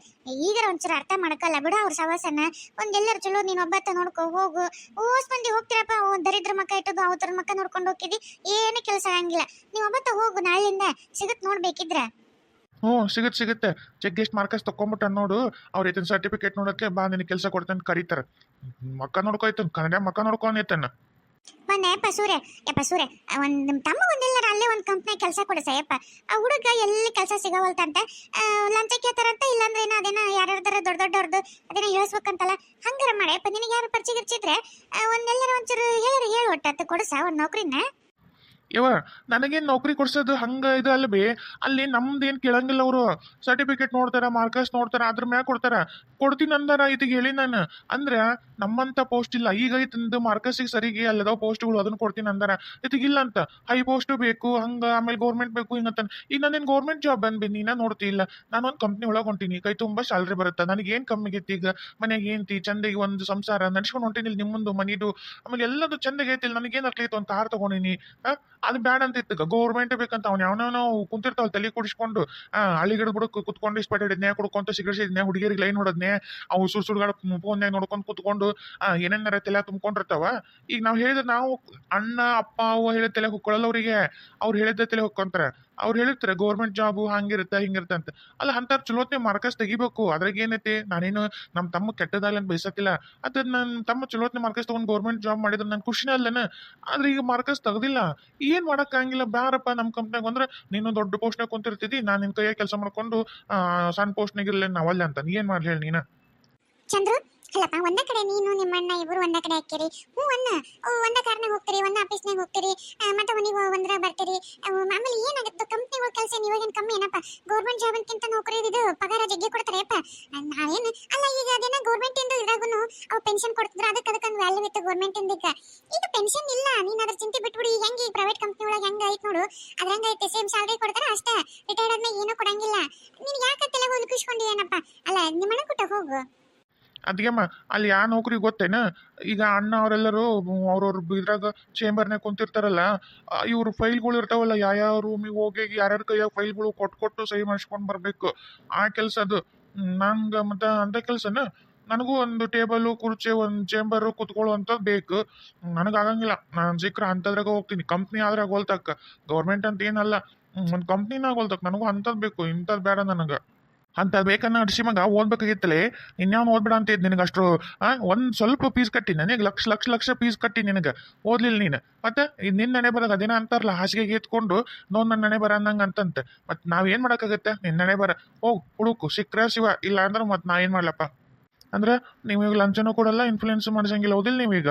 A: ಈಗ ಒಂಚೂರು ಅರ್ಥ ಮಾಡ್ಕಲ್ಲ, ಬಿಡು ಅವ್ರ ಸವಾಸನ ಒಂದೆಲ್ಲರೂ ಚಲೋ, ನೀನು ಒಬ್ಬತ್ತ ನೋಡ್ಕೊ, ಹೋಗು. ಓಸ್ ಮಂದಿ ಹೋಗ್ತೀರಪ್ಪ ದರಿದ್ರ ಮಕ್ಕ ಇಟ್ಟದ್ದು, ಅವತರ ಮಕ್ಕ ನೋಡ್ಕೊಂಡು ಹೋಗಿದ್ದಿ ಏನು ಕೆಲಸ ಆಗಂಗಿಲ್ಲ ನೀವು ಒಬ್ಬತ್ತ ಹೋಗು ನಾಳೆಯಿಂದ ಸಿಗತ್ ನೋಡ್ಬೇಕಿದ್ರ?
B: ಹ್ಞೂ, ಸಿಗುತ್ತೆ ಸಿಗುತ್ತೆ. ಚೆಕ್ ಗೆಸ್ಟ್ ಮಾರ್ಕಸ್ ತೊಗೊಂಬಿಟ್ಟು ನೋಡು. ಅವ್ರು ಐತನ ಸರ್ಟಿಫಿಕೇಟ್ ನೋಡಕ್ಕೆ ಬಾ, ನಿನಗೆ ಕೆಲಸ ಕೊಡ್ತೇನೆ ಕರೀತಾರೆ. ಮಕ್ಕ ನೋಡ್ಕೊಯ್ತಾನ ಕನ್ನಡ ಮಕ್ಕ ನೋಡ್ಕೊಂಡೈತನ
A: ಒಂದ್ ಯಪ್ಪ ಸೂರ್ಯ ಯಪ್ಪ ಸೂರ್ಯ, ಒಂದ್ ನಿಮ್ ತಮ್ಮ ಒಂದಿಲ್ಲರ ಅಲ್ಲೇ ಒಂದ್ ಕಂಪ್ನಿ ಕೆಲಸ ಕೊಡಿಸ ಯಪ್ಪ. ಆ ಹುಡುಗ ಎಲ್ಲಿ ಕೆಲಸ ಸಿಗವಲ್ತಂತೆ ಲಂಚ ಕೇಳ್ತಾರಂತ, ಇಲ್ಲಾಂದ್ರೆ ಏನೋ ಅದೇನ ಯಾರ್ಯಾರ್ದಾರ ದೊಡ್ಡ ದೊಡ್ಡವ್ರದ್ದು ಅದೇನೋ ಹೇಳಿಸ್ಬೇಕಂತಲ್ಲ, ಹಂಗಾರ ಮಾಡಪ್ಪ ನಿನಗೆ ಯಾರು ಪರಿಚಯ ಗಿರ್ಚಿದ್ರೆ ಒಂದೆಲ್ಲರ ಒಂಚೂರು ಹೇಳಿರಿ ಹೇಳು ಒಟ್ಟ ಕೊಡಿಸ ಒಂದ್ ನೌಕರಿನ.
B: ಯವ ನನಗೇನು ನೌಕರಿ ಕೊಡ್ಸೋದು ಹಂಗೆ ಇದು ಅಲ್ಲ ಬಿ ಅಲ್ಲಿ ನಮ್ದೇನು ಕೇಳಂಗಿಲ್ಲ ಅವರು. ಸರ್ಟಿಫಿಕೇಟ್ ನೋಡ್ತಾರೆ ಮಾರ್ಕಸ್ ನೋಡ್ತಾರೆ, ಅದ್ರ ಮ್ಯಾಗ ಕೊಡ್ತಾರ. ಕೊಡ್ತೀನಿ ಅಂದಾರ ಇದಕ್ಕೆ ಹೇಳಿ ನಾನು. ಅಂದ್ರೆ ನಮ್ಮಂತ ಪೋಸ್ಟ್ ಇಲ್ಲ. ಈಗ ಐತಂದು ಮಾರ್ಕಸಿಗೆ ಸರಿಗೆ ಅಲ್ಲದೋ ಪೋಸ್ಟ್ಗಳು ಅದನ್ನ ಕೊಡ್ತೀನಿ ಅಂದಾರ. ಇದಕ್ಕಿಲ್ಲ ಅಂತ. ಹೈ ಪೋಸ್ಟ್ ಬೇಕು, ಹಂಗ ಆಮೇಲೆ ಗೌರ್ಮೆಂಟ್ ಬೇಕು ಹಿಂಗಂತ ಈಗ ನಾನೇನು ಗೌರ್ಮೆಂಟ್ ಜಾಬ್ ಬಂದ್ಬಿ ನೀನ ನೋಡ್ತಿಲ್ಲ ನಾನು ಒಂದು ಕಂಪ್ನಿ ಒಳಗೆ ಹೊಂಟೀನಿ. ಕೈ ತುಂಬ ಸ್ಯಾಲ್ರಿ ಬರುತ್ತೆ. ನನಗೆ ಏನು ಕಮ್ಮಿ ಆಗೈತಿ ಈಗ? ಮನೆಗೆ ಏನ್ತಿ? ಚಂದಗೆ ಒಂದು ಸಂಸಾರ ನಡ್ಸ್ಕೊಂಡು ಹೊಂಟೀನಿ ಇಲ್ಲಿ ನಿಮ್ಮೊಂದು ಮನಿದು. ಆಮೇಲೆ ಎಲ್ಲದು ಚಂದಗೆ ಐತಿಲ್ಲ ನನಗೇನು ಆಗ್ಲೈತೆ ಒಂದು ಕಾರ್ ತಗೊಂಡಿನಿ. ಅದು ಬೇಡ ಅಂತ ಇತ್ತು. ಗೌರ್ಮೆಂಟ್ ಬೇಕಂತ ಅವ್ನು ಯಾವನೋ ಕುಂತಿರ್ತಾವ ತಲೆ ಕುಡಿಸ್ಕೊಂಡು. ಹಳ್ಳಿಗಿಡ ಬುಡಕ್ಕೆ ಕುತ್ಕೊಂಡು ಇಷ್ಟ ಹಿಡಿದ್ನೇ ಕುಡ್ಕೊಂತ ಸಿಗರೇಟ್ ಇದ್ನೇ ಹುಡುಗಿರಿಗೆ ಲೈನ್ ಹೊಡದ್ನೆ. ಅವು ಸುಡ್ ಸುಡ್ಗಾಡ ಫೋನ್ಯಾಗ ನೋಡ್ಕೊಂಡು ಕುತ್ಕೊಂಡು ಏನೇನಾರ ತಲೆ ತುಂಬ್ಕೊಂಡಿರ್ತಾವ. ಈಗ ನಾವು ಹೇಳಿದ್ರೆ ನಾವು ಅಣ್ಣ, ಅಪ್ಪ ಅವ್ವ ಹೇಳಿದ ತಲೆ ಹೊಕ್ಕೊಳ್ಳಲ್ಲ ಅವರಿಗೆ. ಅವ್ರು ಹೇಳಿದ ತಲೆ ಹೊಕ್ಕೊಂತಾರೆ. ಅವ್ರು ಹೇಳಿರ್ತಾರೆ ಗೌರ್ಮೆಂಟ್ ಜಾಬು ಹಂಗಿರುತ್ತೆ, ಹಿಂಗಿರುತ್ತೆ ಅಂತ. ಅಲ್ಲ, ಅಂಥವ್ರು ಚಲೋತ್ನೆ ಮಾರ್ಕಸ್ ತೆಗಿಬೇಕು. ಅದ್ರಾಗ ಏನೈತಿ? ನಾನೇನು ನಮ್ಮ ತಮ್ಮ ಕೆಟ್ಟದಾಗಲಿ ಅಂತ ಬಯಸತ್ತಿಲ್ಲ ಅದು ನನ್ನ ತಮ್ಮ ಚಲೋತ್ನೆ ಮಾರ್ಕಸ್ ತೊಗೊಂಡು ಗೌರ್ಮೆಂಟ್ ಜಾಬ್ ಮಾಡಿದ್ರೆ ನನ್ ಖುಷಿನೇ ಅಲ್ಲನ? ಆದ್ರೆ ಈಗ ಮಾರ್ಕಸ್ ತೆಗ್ದಿಲ್ಲ. ಏನ್ ಮಾಡೋಕ್ಕಾಗಿಲ್ಲ ಬ್ಯಾರಪ್ಪ ನಮ್ಮ ಕಂಪ್ನಿಯಾಗ ಅಂದ್ರೆ ನೀನು ದೊಡ್ಡ ಪೋಸ್ಟ್ನಾಗ ಕುಂತಿರ್ತಿದ್ದಿ ನಾನು ನಿನ್ನ ಕೈಯಾಗ ಕೆಲಸ ಮಾಡ್ಕೊಂಡು ಸಣ್ಣ ಪೋಸ್ಟ್ನಾಗ ಇರಲಿ ನಾವಲ್ಲ ಅಂತ. ಏನು ಮಾಡ್ಲಿ ಹೇಳಿ ನೀನ?
A: ಚಂದ್ರು ಅಲ್ಲಪ್ಪ ಒಂದ ಕಡೆ ನೀನು, ನಿಮ್ಮಣ್ಣ ಇಬ್ರು ಒಂದ ಕಡೆ ಹಾಕಿರಿ ಹ್ಞೂ ಅನ್ನ ಒಂದ ಕಾರ್ನಾಗ ಹೋಗ್ತೀರಿ, ಒಂದ ಆಫೀಸ್ನಾಗ ಹೋಗ್ತೀರಿ. ಮತ್ತೆ ಮನೆಗೆ ಒಂದ್ರ ಬರ್ತೀರಿ. ಆಮೇಲೆ ಏನಾಗುತ್ತೆ, ಕಂಪ್ನಿಗಳ ಕೆಲಸ ಇವಾಗೇನು ಕಮ್ಮಿ ಏನಪ್ಪ? ಗೌರ್ಮೆಂಟ್ ಜಾಬ್ ನೌಕರಿ ಇದು ಪಗಾರ ಜಗ್ಗಿ ಕೊಡ್ತಾರೆಪ್ಪ ನಾವೇನು, ಅಲ್ಲ, ಈಗ ಅದೇನ ಗೌರ್ಮೆಂಟ್ ಇಂದ ಇದ್ರಾಗುನು ಅವು ಪೆನ್ಷನ್ ಕೊಡ್ತಿದ್ರು ಅದಕ್ಕೆ ಅದಕ್ಕೊಂದು ವ್ಯಾಲ್ಯೂ ಇತ್ತು ಗೌರ್ಮೆಂಟ್ ಇಂದ ಈಗ. ಈಗ ಪೆನ್ಷನ್ ಇಲ್ಲ, ನೀನು ಅದ್ರ ಚಿಂತೆ ಬಿಟ್ಬಿಡಿ. ಹೆಂಗೆ ಪ್ರೈವೇಟ್ ಕಂಪ್ನಿ ಒಳಗೆ ಹೆಂಗ ಐತ್ ನೋಡು. ಅದ್ರಂಗ ಐತೆ ಸೇಮ್ ಸ್ಯಾಲ್ರಿ ಕೊಡ್ತಾರ, ಅಷ್ಟೇ. ರಿಟೈರ್ಡ್ ಆದ್ಮೇಲೆ ಏನೂ ಕೊಡಂಗಿಲ್ಲ. ನೀನ್ ಯಾಕೆ ತಲೆ ಹೊಲ್ಕಿಸ್ಕೊಂಡಿ ಏನಪ್ಪ ಅಲ್ಲ, ನಿಮ್ಮಣ್ಣ ಕೊಟ್ಟ ಹೋಗು.
B: ಅದ್ಗೆಮ್ಮ ಅಲ್ಲಿ ಯಾ ನೌಕರಿ ಗೊತ್ತೇನ? ಈಗ ಅಣ್ಣ ಅವರೆಲ್ಲರೂ ಅವ್ರವ್ರ ಇದ್ರಾಗ ಚೇಂಬರ್ನಾಗ ಕುಂತಿರ್ತಾರಲ್ಲ ಇವ್ರ ಫೈಲ್ಗಳು ಇರ್ತಾವಲ್ಲ ಯಾವ್ಯಾವ ರೂಮಿಗೆ ಹೋಗಿ ಯಾರ್ಯಾರ ಕೈಯಾಗ ಫೈಲ್ಗಳು ಕೊಟ್ಟು ಕೊಟ್ಟು ಸಹಿ ಮಾಡಿಸ್ಕೊಂಡು ಬರಬೇಕು. ಆ ಕೆಲಸ ಅದು. ನಂಗೆ ಮತ್ತು ಅಂಥ ಕೆಲಸನ, ನನಗೂ ಒಂದು ಟೇಬಲು, ಕುರ್ಚಿ, ಒಂದು ಚೇಂಬರು ಕುತ್ಕೊಳ್ಳುವಂಥದ್ದು ಬೇಕು. ನನಗೆ ಆಗಂಗಿಲ್ಲ. ನಾನು ಸಿಕ್ಕರೆ ಅಂಥದ್ರಾಗ ಹೋಗ್ತೀನಿ. ಕಂಪ್ನಿ ಆದ್ರೆ ಹೋಲ್ತಕ್ಕ. ಗೌರ್ಮೆಂಟ್ ಅಂತ ಏನಲ್ಲ. ಒಂದು ಕಂಪ್ನಿನಾಗ ಹೋಲ್ತಕ್ಕ. ನನಗೂ ಅಂಥದ್ದು ಬೇಕು ಇಂಥದ್ದು ಬೇಡ ನನಗೆ. ಅಂತ ಬೇಕನ್ನ ಅಡಿಸಿ ಮಗ ಓದ್ಬೇಕಾಗಿತ್ತಲೇ ಓದ್ಬೇಡ ಅಂತ ನಿನಗೆ ಅಷ್ಟು ಒಂದು ಸ್ವಲ್ಪ ಪೀಸ್ ಕಟ್ಟಿ, ನನಗೆ ಲಕ್ಷ ಲಕ್ಷ ಲಕ್ಷ ಪೀಸ್ ಕಟ್ಟಿ ನಿನಗೆ ಓದ್ಲಿಲ್ಲ ನೀನು. ಮತ್ತೆ ಇದು ನಿನ್ನ ನನೆ ಬರೋದು ಅದೇನ ಅಂತಾರಲ್ಲ, ಹಾಸಿಗೆಗೆ ಎತ್ಕೊಂಡು ನೋವು ನನ್ನ ನನೆ ಬರ ಅನ್ನಂಗೆ ಅಂತಂತೆ. ಮತ್ತೆ ನಾವೇನು ಮಾಡೋಕ್ಕಾಗತ್ತೆ? ನಿನ್ನ ನನೆ ಬರ. ಓ, ಹುಡುಕು, ಸಿಕ್ಕ್ರೆ ಶಿವ, ಇಲ್ಲ ಅಂದ್ರೆ ಮತ್ತೆ ನಾ ಏನು ಮಾಡ್ಲಪ್ಪ? ಅಂದ್ರೆ, ನೀವು ಲಂಚನೂ ಕೊಡಲ್ಲ ಇನ್ಫ್ಲೂಯೆನ್ಸ್ ಮಾಡಿಸಂಗಿಲ್ಲ ಓದಿಲ್ಲ ನೀವೀಗ.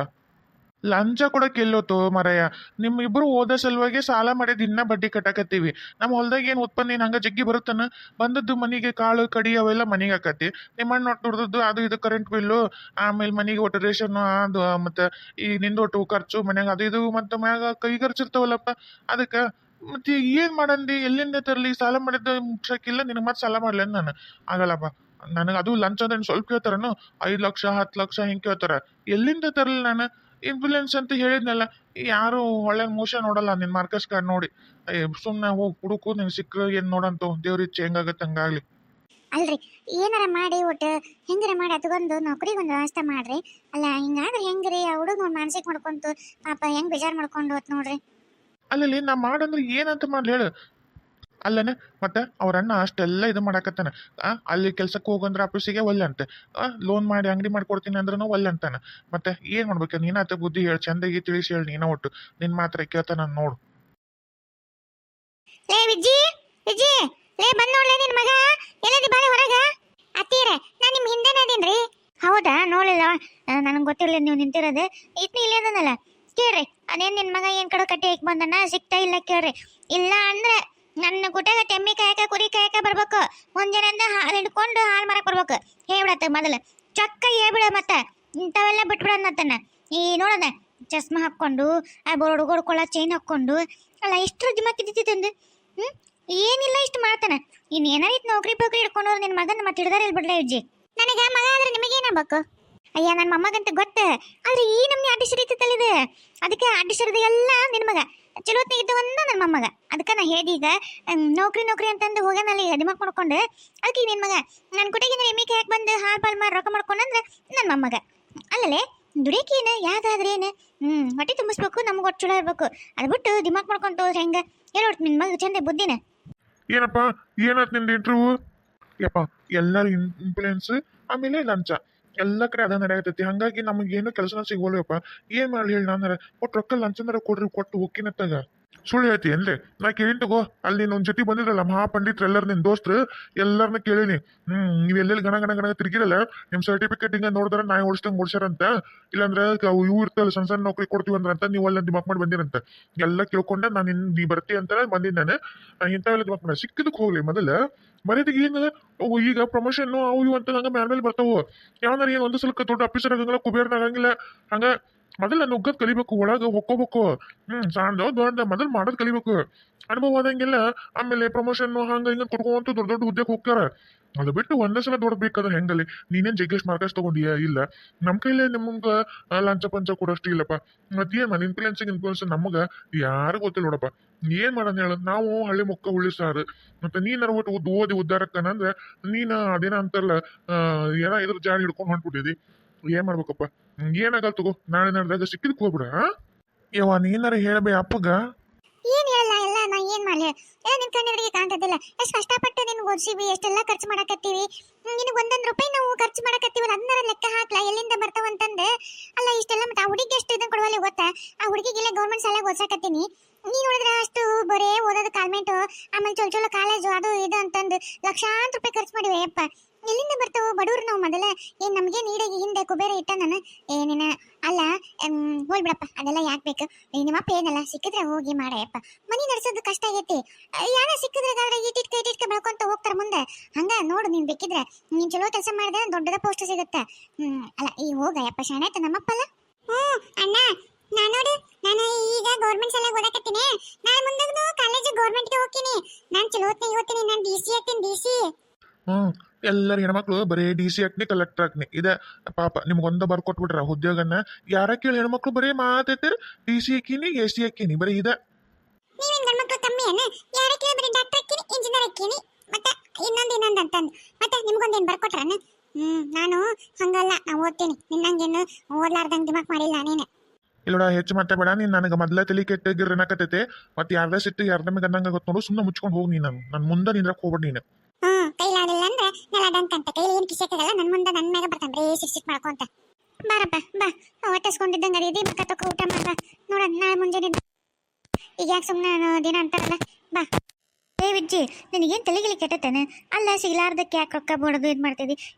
B: ಲಂಚ ಕೂಡ ಎಲ್ಲೋತು ಮರಯ್ಯ ನಿಮ್ಮಿಬ್ರು ಓದೋ ಸಲುವಾಗಿ ಸಾಲ ಮಾಡಿದ ಇನ್ನ ಬಡ್ಡಿ ಕಟ್ಟಾಕತ್ತೀವಿ. ನಮ್ಮ ಹೊಲ್ದಾಗ ಏನು ಉತ್ಪನ್ನ ಏನು ಹಂಗ ಜಗ್ಗಿ ಬರುತ್ತನ? ಬಂದದ್ದು ಮನೆಗೆ ಕಾಳು, ಕಡಿ ಅವೆಲ್ಲ ಮನೆಗೆ ಹಾಕತ್ತಿ. ನಿಮ್ಮ ಅಣ್ಣ ಒಟ್ಟು ದುಡ್ದದ್ದು ಅದು ಇದು ಕರೆಂಟ್ ಬಿಲ್ಲು ಆಮೇಲೆ ಮನೆಗೆ ಒಟ್ಟು ರೇಷನ್, ಅದು ಮತ್ತು ಈ ನಿಂದು ಒಟ್ಟು ಖರ್ಚು, ಮನ್ಯಾಗ ಅದು ಇದು ಮತ್ತು ಮ್ಯಾಗ ಕೈ ಖರ್ಚು ಇರ್ತಾವಲ್ಲಪ್ಪ ಅದಕ್ಕೆ ಮತ್ತೆ ಏನು ಮಾಡಂದಿ? ಎಲ್ಲಿಂದ ತರಲಿ? ಸಾಲ ಮಾಡಿದ್ದು ಮುಟ್ಸಕ್ಕಿಲ್ಲ ನಿನಗೆ ಮತ್ತೆ ಸಾಲ ಮಾಡ್ಲೇನು ನಾನು. ಆಗಲ್ಲಪ್ಪ. ನನಗೆ ಅದು ಲಂಚ ಅಂದ್ರೆ ಸ್ವಲ್ಪ ಕೇಳ್ತಾರನು? ಐದು ಲಕ್ಷ, ಹತ್ತು ಲಕ್ಷ ಹಿಂಗೆ ಕೇಳ್ತಾರೆ. ಎಲ್ಲಿಂದ ತರಲಿ ನಾನು? ಇನ್ಫ್ಲೂಯೆನ್ಸ್ ಅಂತ ಹೇಳಿದ್ನಲ್ಲ ಯಾರು ಒಳ್ಳೆ ಮೋಶ ನೋಡಲ್ಲ ನಿನ್ನ ಮಾರ್ಕಸ್ ಕಾರ್ಡ್ ನೋಡಿ. ಸುಮ್ಮನೆ ಹೋಗಿ ಹುಡುಕು ನಿನ್ ಸಿಕ್ಕ ಏನು ನೋಡಂತು ದೇವ್ರ ಇಚ್ಛೆ ಆಗತ್ತೆ ಹಂಗಾಗ್ಲಿ.
A: ಅಲ್ರಿ ಏನಾರ ಮಾಡಿ ಒಟ್ಟು ಹೆಂಗಾರ ಮಾಡಿ ಅದಕ್ಕೊಂದು ನೌಕರಿಗೆ ಒಂದು ವ್ಯವಸ್ಥೆ ಮಾಡ್ರಿ. ಅಲ್ಲ ಹಿಂಗಾದ್ರೆ ಹೆಂಗ್ರಿ ಆ ಹುಡುಗ ಮಾನಸಿಕ ಮಾಡ್ಕೊಂತು ಪಾಪ ಹೆಂಗ್ ಬೇಜಾರ್ ಮಾಡ್ಕೊಂಡು ಹೋತ್ ನೋಡ್ರಿ.
B: ಅಲ್ಲಲ್ಲಿ ನಾ ಮಾಡಂದ್ರೆ ಏನಂತ ಮಾಡ್ಲಿ ಹೇಳು. ಅಲ್ಲನೆ? ಮತ್ತೆ ಅವ್ರ ಅಷ್ಟೆಲ್ಲ ಇದು ಮಾಡಾಕತ್ತಾನ. ಆ, ಅಲ್ಲಿ ಕೆಲ್ಸಕ್ಕೆ ಹೋಗಂದ್ರೆ ಆಫೀಸಿಗೆ ಒಲ್ಲೆ ಅಂತೆ ಲೋನ್ ಮಾಡಿ ಅಂಗಡಿ ಮಾಡ್ಕೊಡ್ತೀನಿ ಅಂದ್ರೂ ಒಲ್ಲೆ ಅಂತಾನ ಮತ್ತೆ ಏನು ಮಾಡ್ಬೇಕು? ನೀನಾತ ಬುದ್ಧಿ ಹೇಳಿ ಚಂದಾಗಿ ತಿಳಿಸಿ ಹೇಳಿ ನೀನ ಒಟ್ಟು. ನಿನ್ನ ಮಾತ್ರ ಕೇಳ್ತಾನ ನೋಡು.
A: ಲೇ ವಿಜ್ಜಿ ವಿಜ್ಜಿ ಲೇ ಬಂದ್ ನೋಡ್ಲೇ ನಿನ್ ಮಗ? ಎಲ್ಲದಿ ಬಾರಿ ಹೊರಗ? ಅತ್ತೀರ ನಾನು ನಿಮ್ಮ ಹಿಂದೆನೇ ಅದೀನ್ರಿ ಹೌದಾ? ನೋಡಿಲ್ಲ ನನಗೆ ಗೊತ್ತಿರಲಿಲ್ಲ ನೀವು ನಿಂತಿರೋದು. ಇತ್ನಿ ಇಲ್ಲೇ ಅದನಲ್ಲ. ಕೇಳ್ರಿ ಅದೇನು ನಿನ್ನ ಮಗ ಏನು ಕಡೆ ಕಟ್ಟಿ ಹಾಕಿ ಬಂದನ? ಸಿಗ್ತಾ ಇಲ್ಲ ಕೇಳ್ರಿ. ಇಲ್ಲ ಅಂದ್ರೆ ನನ್ನ ಗುಟ್ಟಾಗ ತೆಮ್ಮಿ ಕಾಯಕ, ಕುರಿ ಕಾಯಕ ಬರ್ಬೇಕು. ಮುಂಜಾನೆಯಿಂದ ಹಾಲು ಹಿಡ್ಕೊಂಡು ಹಾಲು ಮರಕ್ ಬರ್ಬೇಕು. ಹೇಳ್ಬಿಡತ್ತ ಮೊದಲು. ಚೊಕ್ಕ ಹೇಳ್ಬಿಡ ಮತ್ತೆ. ಇಂಥವೆಲ್ಲ ಬಿಟ್ಬಿಡನ್ನತ್ತನ ಈ ನೋಡದ, ಚಸ್ಮಾ ಹಾಕ್ಕೊಂಡು, ಆ ಬೋರ್ಡ್ ಗೋಡ್ಕೊಳ್ಳ ಚೈನ್ ಹಾಕ್ಕೊಂಡು, ಅಲ್ಲ ಎಷ್ಟು ದಿಮಾಕ್ ಹ್ಞೂ ಏನಿಲ್ಲ ಇಷ್ಟು ಮಾಡ್ತಾನೆ. ಇನ್ ಏನಾರಿತ್ ನೌಕರಿ ಪೌಕರಿ ಹಿಡ್ಕೊಂಡು ನಿನ್ ಮಗನ ಮತ್ತೆ ಹಿಡ್ದಾರ ಇಲ್ಲಿ ಬಿಡ್ಲ ಅಜ್ಜಿ. ನನಗೆ ಮಗ ಆದ್ರೆ ನಿಮಗೇನಾಗಬೇಕು ಅಯ್ಯ ನನ್ನ ಮೊಮ್ಮಗಂತ ಗೊತ್ತ. ಆದ್ರೆ ಈ ನಮ್ಗೆ ಇದು? ಅದಕ್ಕೆ ಅಡ್ಡಿ ಸಿರಿದ ಎಲ್ಲ ನಿನ್ ಮಗ. ಚಲೋತ್ನಾಗ ಇದ್ದ ಒಂದ ನನ್ನ ಮೊಮ್ಮಗ. ಅದಕ್ಕೆ ನಾ ಹೇಳ್ದಿ ಈಗ ನೌಕರಿ ನೌಕರಿ ಅಂತಂದು ಹೋಗ್ಯಾನಲ್ಲ ಈಗ ದಿಮಾಕ್ ಮಾಡ್ಕೊಂಡು ಅದಕ್ಕೆ ನಿನ್ ಮಗ ನನ್ನ ಕುಟಗಿನ ಎಮ್ಮಿ ಹಾಕಿ ಬಂದು ಹಾಳು ಪಾಲ್ ಮಾಡಿ ರೊಕ್ಕ ಮಾಡ್ಕೊಂಡಂದ್ರೆ ನನ್ನ ಮೊಮ್ಮಗ. ಅಲ್ಲಲೇ ದುಡಿಯಕೇನು ಯಾವ್ದಾದ್ರೆ ಹ್ಞೂ ಹೊಟ್ಟೆ ತುಂಬಿಸ್ಬೇಕು, ನಮ್ಗೆ ಒಟ್ಟು ಚಲೋ ಇರ್ಬೇಕು. ಅದು ಬಿಟ್ಟು ದಿಮಾಕ್ ಮಾಡ್ಕೊಂತ ಹೋದ್ರೆ ಹೆಂಗೆ? ಹೇಳೋಟ್ ನಿನ್ ಮಗ ಚಂದ ಬುದ್ಧಿನ.
B: ಏನಪ್ಪ ಏನಾಯ್ತು ನಿಂದು ಇಂಟರ್ವ್ಯೂ ಯಪ್ಪ, ಎಲ್ಲರ ಇನ್ಫ್ಲೂಯೆನ್ಸ್ ಆಮೇಲೆ ಲಂಚ. ಎಲ್ಲ ಕಡೆ ಅದ ನಡೆಯತೈತಿ ಹಂಗಾಗಿ ನಮಗೇನು ಕೆಲಸನ ಸಿಗೋಲ್ಲಪ್ಪ ಏನು ಮಾಡಲಿ ಹೇಳಿ ನಾನು ಒಟ್ಟು ರೊಕ್ಕ ಲಂಚಂದ್ರೆ ಕೊಡ್ರಿ, ಕೊಟ್ಟು ಹೋಗಿನತ್ತಾಗ ಸುಳ್ಳು ಹೇಳ್ತಿ, ಏನ್ಲೆ? ನಾ ಕೇಳಿನ ತಗೋ ಅಲ್ಲಿ ನೀನು ಒಂದು ಜೊತೆ ಬಂದಿದ್ರಲ್ಲ ಮಹಾಪಂಡಿತ್ರು ನಿನ್ನ ನಿನ್ ದೋಸ್ತ್ರು ಎಲ್ಲರನ್ನ ಕೇಳೀನಿ. ಹ್ಞೂ ನೀವು ಎಲ್ಲೆಲ್ಲಿ ಗಣ ಗಣ ಗಣ ತಿರುಗಿರಲ್ಲ ನಿಮ್ಮ ಸರ್ಟಿಫಿಕೇಟ್ ಹಿಂಗ ನೋಡಿದ್ರೆ ನಾ ಓಡಿಸ್ದಂಗೆ ಓಡಿಸ್ಯಾರಂತ, ಇಲ್ಲಾಂದ್ರೆ ಇವು ಇರ್ತಲ್ಲ ಸಣ್ಣ ಸಣ್ಣ ನೌಕರಿ ಕೊಡ್ತೀವಿ ಅಂದ್ರಂತ, ನೀವು ಅಲ್ಲಿ ದಿಮಾಕ್ ಮಾಡಿ ಬಂದಿರಂತ. ಎಲ್ಲ ಕೇಳ್ಕೊಂಡೆ ನಾನು ನಿನ್ನ ನೀ ಬರ್ತಿ ಅಂತ ಬಂದಿದ್ದು ನಾನು. ಇಂಥವೆಲ್ಲ ದಿಮಾಕ್ ಮಾಡಿ ಸಿಕ್ಕಿದಕ್ಕೆ ಹೋಗ್ಲಿ ಮೊದಲ. ಮರ್ಯಾದೆಗೆ ಏನು ಅವು ಈಗ ಪ್ರಮೋಷನ್ ಅವು ಇವು ಅಂತ ಹಂಗ ಮ್ಯಾಲ ಮೇಲೆ ಬರ್ತಾವು. ಯಾವ್ದಾರ ಏನು ಒಂದು ಸ್ವಲ್ಪ ದೊಡ್ಡ ಆಫೀಸರ್ ಆಗಂಗಿಲ್ಲ ಕುಬೇರ್ನಾಗಂಗಿಲ್ಲ ಹಂಗ ಮೊದಲ ನುಗ್ಗದ್ ಕಲಿಬೇಕು, ಒಳಗ ಹೊಕ್ಕೋಬೇಕು. ಹ್ಮ್ ಸಣ್ಣ ದೊಡ್ಡ ಮೊದಲು ಮಾಡೋದ್ ಕಲಿಬೇಕು. ಅನುಭವ ಆದಂಗೆಲ್ಲ ಆಮೇಲೆ ಪ್ರಮೋಷನ್ ಹಂಗ ಹಿಂಗ ಕೊಡ್ಕೊಂತ ದೊಡ್ಡ ದೊಡ್ಡ ಹುದ್ದೆಗೆ ಹೋಗ್ತಾರ. ಅದು ಬಿಟ್ಟು ಒಂದೇ ಸಲ ದೊಡ್ಡಬೇಕಾದ್ರೆ ಹೆಂಗಲ್ಲಿ ನೀನೇನು ಜಗ್ಗೇಶ್ ಮಾರ್ಕಸ್ ತಗೊಂಡಿಯಾ? ಇಲ್ಲ. ನಮ್ಮ ಕೈಲೇ ನಿಮ್ಗ ಲಂಚ ಪಂಚ ಕೊಡೋಷ್ಟು ಇಲ್ಲಪ್ಪ. ಮತ್ತೇನು ಮನ ಇನ್ಫ್ಲೂಯೆನ್ಸಿಂಗ್ ಇನ್ಫ್ಲೂಯೆನ್ಸ್ ನಮಗ ಯಾರು ಗೊತ್ತಿಲ್ಲ ನೋಡಪ್ಪ. ಏನು ಮಾಡೋದು ಹೇಳು? ನಾವು ಹಳ್ಳಿ ಮುಕ್ಕ ಹುಳ್ಳಿ ಸಾರು. ಮತ್ತೆ ನೀನಾರ ಒಟ್ಟು ಉದ್ದು ಓದಿ ಉದ್ದಾರಕ್ಕನಂದ್ರೆ ನೀನು ಅದೇನ ಅಂತಾರಲ್ಲ ಏನೋ ಇದ್ರ ಜಾರಿ ಹಿಡ್ಕೊಂಡು ಹೊಂಟ್ಬಿಟ್ಟಿದಿ. ಏನ್ ಮಾಡ್ಬೇಕಪ್ಪ? ಏನಾಗಲ್ ತಗೋ. ನಾಳೆ ನಡೆದಾಗ ಸಿಕ್ಕಿದಕ್ ಹೋಗ್ಬಿಡ ಯವ್ವ, ನೀನಾರ ಹೇಳ್ಬೇ ಅಪ್ಪಗ.
A: ಏನ್ ಹೇಳಲ್ಲ, ಎಲ್ಲ ನಾ ಏನ್ ಮಾಡ್ಲಿ? ಎಲ್ಲ ನಿನ್ ಕಣ್ಣೆದುರಿಗೆ ಕಾಣ್ತದಿಲ್ಲ ಎಷ್ಟು ಕಷ್ಟಪಟ್ಟು ನಿನ್ ಓದಿಸಿವಿ ಎಷ್ಟೆಲ್ಲ ಖರ್ಚು ಮಾಡಕತ್ತೀವಿ. ನಿನಗೆ ಒಂದೊಂದು ರೂಪಾಯಿ ನಾವು ಖರ್ಚು ಮಾಡಕತ್ತೀವಲ್ಲ ಅದನ್ನ ಲೆಕ್ಕ ಹಾಕ್ಲಾ, ಎಲ್ಲಿಂದ ಬರ್ತಾವ ಅಂತಂದು ಅಲ್ಲ, ಇಷ್ಟೆಲ್ಲ ಮತ್ತೆ ಆ ಹುಡುಗಿ ಎಷ್ಟು ಇದನ್ನ ಕೊಡುವಲ್ಲಿ ಗೊತ್ತಾ? ಆ ಹುಡುಗಿಗೆಲ್ಲ ಗೌರ್ಮೆಂಟ್ ಶಾಲೆಗೆ ಓದ್ಸಕತ್ತೀನಿ. ನೀ ನೋಡಿದ್ರೆ ಅಷ್ಟು ಬರೇ ಓದೋದು ಕಾಲ್ಮೆಂಟು ಆಮೇಲೆ ಚೊಲ ಚೊಲೋ ಕಾಲೇಜು ಅದು ಇದು ಅಂತಂದು ಲಕ್ಷಾಂತರ ರೂಪಾಯಿ ಖರ್ಚು ಮಾಡಿವೆ, ಯಪ್ಪ. ಎಲ್ಲಿಂದ ಬರ್ತಾವ ಬಡವ್ರು ನಾವು ಮೊದಲ. ಏನ್ ನಮ್ಗೆ ನೀಡಾಗಿ ಹಿಂದೆ ಕುಬೇರ ಇಟ್ಟ ನಾನು. ಏನೇನ ಅಲ್ಲ ಹೋಲ್ ಬಿಡಪ್ಪ ಅದೆಲ್ಲ ಯಾಕೆ ಬೇಕು? ನಿಮ್ಮಪ್ಪ ಏನಲ್ಲ ಸಿಕ್ಕಿದ್ರೆ ಹೋಗಿ ಮಾಡಯಪ್ಪ ಮನಿ ನಡೆಸೋದು ಕಷ್ಟ ಆಗೈತಿ. ಯಾರ ಸಿಕ್ಕಿದ್ರೆ ಗಾದ್ರೆ ಇಟ್ಟಿಟ್ಕ ಇಟ್ಟಿಟ್ಕ ಬೆಳ್ಕೊಂತ ಹೋಗ್ತಾರ ಮುಂದೆ? ಹಂಗ ನೋಡು, ನೀನ್ ಬೇಕಿದ್ರೆ. ನೀನ್ ಚಲೋ ಕೆಲಸ ಮಾಡಿದ್ರೆ ದೊಡ್ಡದ ಪೋಸ್ಟ್ ಸಿಗುತ್ತೆ? ಅಲ್ಲ, ಈ ಹೋಗಯಪ್ಪ ಶಾಣೆ ಆಯ್ತು ನಮ್ಮಪ್ಪಲ್ಲ? ಹ್ಞೂ ಅಣ್ಣ ನಾನು ನೋಡು ನಾನು ಈಗ ಗೌರ್ಮೆಂಟ್ ಶಾಲೆಗೆ ಓದಕತ್ತೀನಿ. ನಾನು ಮುಂದಗ್ನು ಕಾಲೇಜ್ ಗೌರ್ಮೆಂಟ್ಗೆ ಹೋಗ್ತೀನಿ. ನಾನು ಚಲೋ ಓದ್ತೀನಿ ಓದ್ತೀನಿ ನಾನು ಡಿ ಸಿ ಆಗ್ತೀನಿ ಡಿ ಸಿ
B: ಹ್ಮ್ ಎಲ್ಲರ ಹೆಣ್ಮಕ್ಳು ಬರೀ ಡಿ ಸಿ ಹಾಕ್ನಿ ಕಲೆಕ್ಟರ್ ಹಾಕ್ನಿ. ಇದೆ ಪಾಪ ನಿಮ್ಗೊಂದ ಬರ್ಕೊಟ್ಬಿಟ್ರ ಉದ್ಯೋಗನ. ಯಾರ ಕೇಳಿ ಹೆಣ್ಮಕ್ಳು ಬರೀ ಮಾತೈತಿರ್ ಡಿ ಸಿ ಹಾಕಿನಿ ಎ ಸಿ ಹಾಕಿನಿ ಬರೀ ಇದೆ.
A: ನೀವೇನ್ ಗಂಡ್ಮಕ್ಳು ಕಮ್ಮಿ ಅನ್ನ ಯಾರ ಕೇಳಿದ್ರೆ ಡಾಕ್ಟರ್ ಹಾಕಿನಿ ಇಂಜಿನಿಯರ್ ಹಾಕಿನಿ ಮತ್ತೆ ಇನ್ನೊಂದು ಇನ್ನೊಂದು ಅಂತಂದು. ಮತ್ತೆ ನಿಮ್ಗೊಂದೇನು ಬರ್ಕೊಟ್ರನ? ಹ್ಮ್ ನಾನು ಹಂಗಲ್ಲ ನಾ ಓದ್ತೀನಿ. ನಿನ್ನಂಗೇನು ಓದ್ಲಾರ್ದಂಗೆ ದಿಮಾಕ್ ಮಾಡಿಲ್ಲ ನೀನು.
B: ಇಲ್ಲೋಡ ಹೆಚ್ಚು ಮಾತಾಡಬೇಡ ನೀನು ನನಗೆ ಮೊದಲ ತಲೆ ಕೆಟ್ಟ ಗಿರ್ನಕತೈತೆ ಮತ್ತೆ ಯಾರ್ದ ಸಿಟ್ಟು ಯಾರ್ದ ಮೇಲೆ ಗೊತ್ತ ನೋಡು ಸುಮ್ಮನೆ ಮುಚ್ಕೊಂಡು ಹೋಗಿ ನೀನು. ನನ್ನ ಮುಂದೆ ನಿಂದ್ರಕ್ಕೆ ಹೋಗ್ಬೇಡಿ ನೀನು.
A: ಹ್ಮ್ ಕೈಲಾಡಿಲ್ಲ ಅಂದ್ರೆ ನೆಲದಂತಂತ ಕೈಲಿ ಏನು ಕಿಸೆಕಾಗಲ್ಲ ನನ್ ಮುಂದೆ ನನ್ ಮ್ಯಾಗ ಬರ್ತಾನೆ. ಬರೀ ಸಿಟ್ ಸಿಟ್ ಬಾ. ಹೊಟ್ಟೆಸ್ಕೊಂಡಿದ್ದಂಗ ಅದಿ ಊಟ ನೋಡ ನಾಳೆ ಮುಂಜಾನೆ. ಈಗ ಯಾಕೆ ಸುಮ್ಮನೆ ದಿನ ಅಂತಾರಲ್ಲ, ಬಾ. ಏ ನಿನಗೇನು ತಲೆಗಿಲಿ ಕೆಟ್ಟತಾನೆ? ಅಲ್ಲ ಸಿಗ್ಲಾರ್ದಕ್ಕೆ ಯಾಕೆ ರೊಕ್ಕ ಬಡದು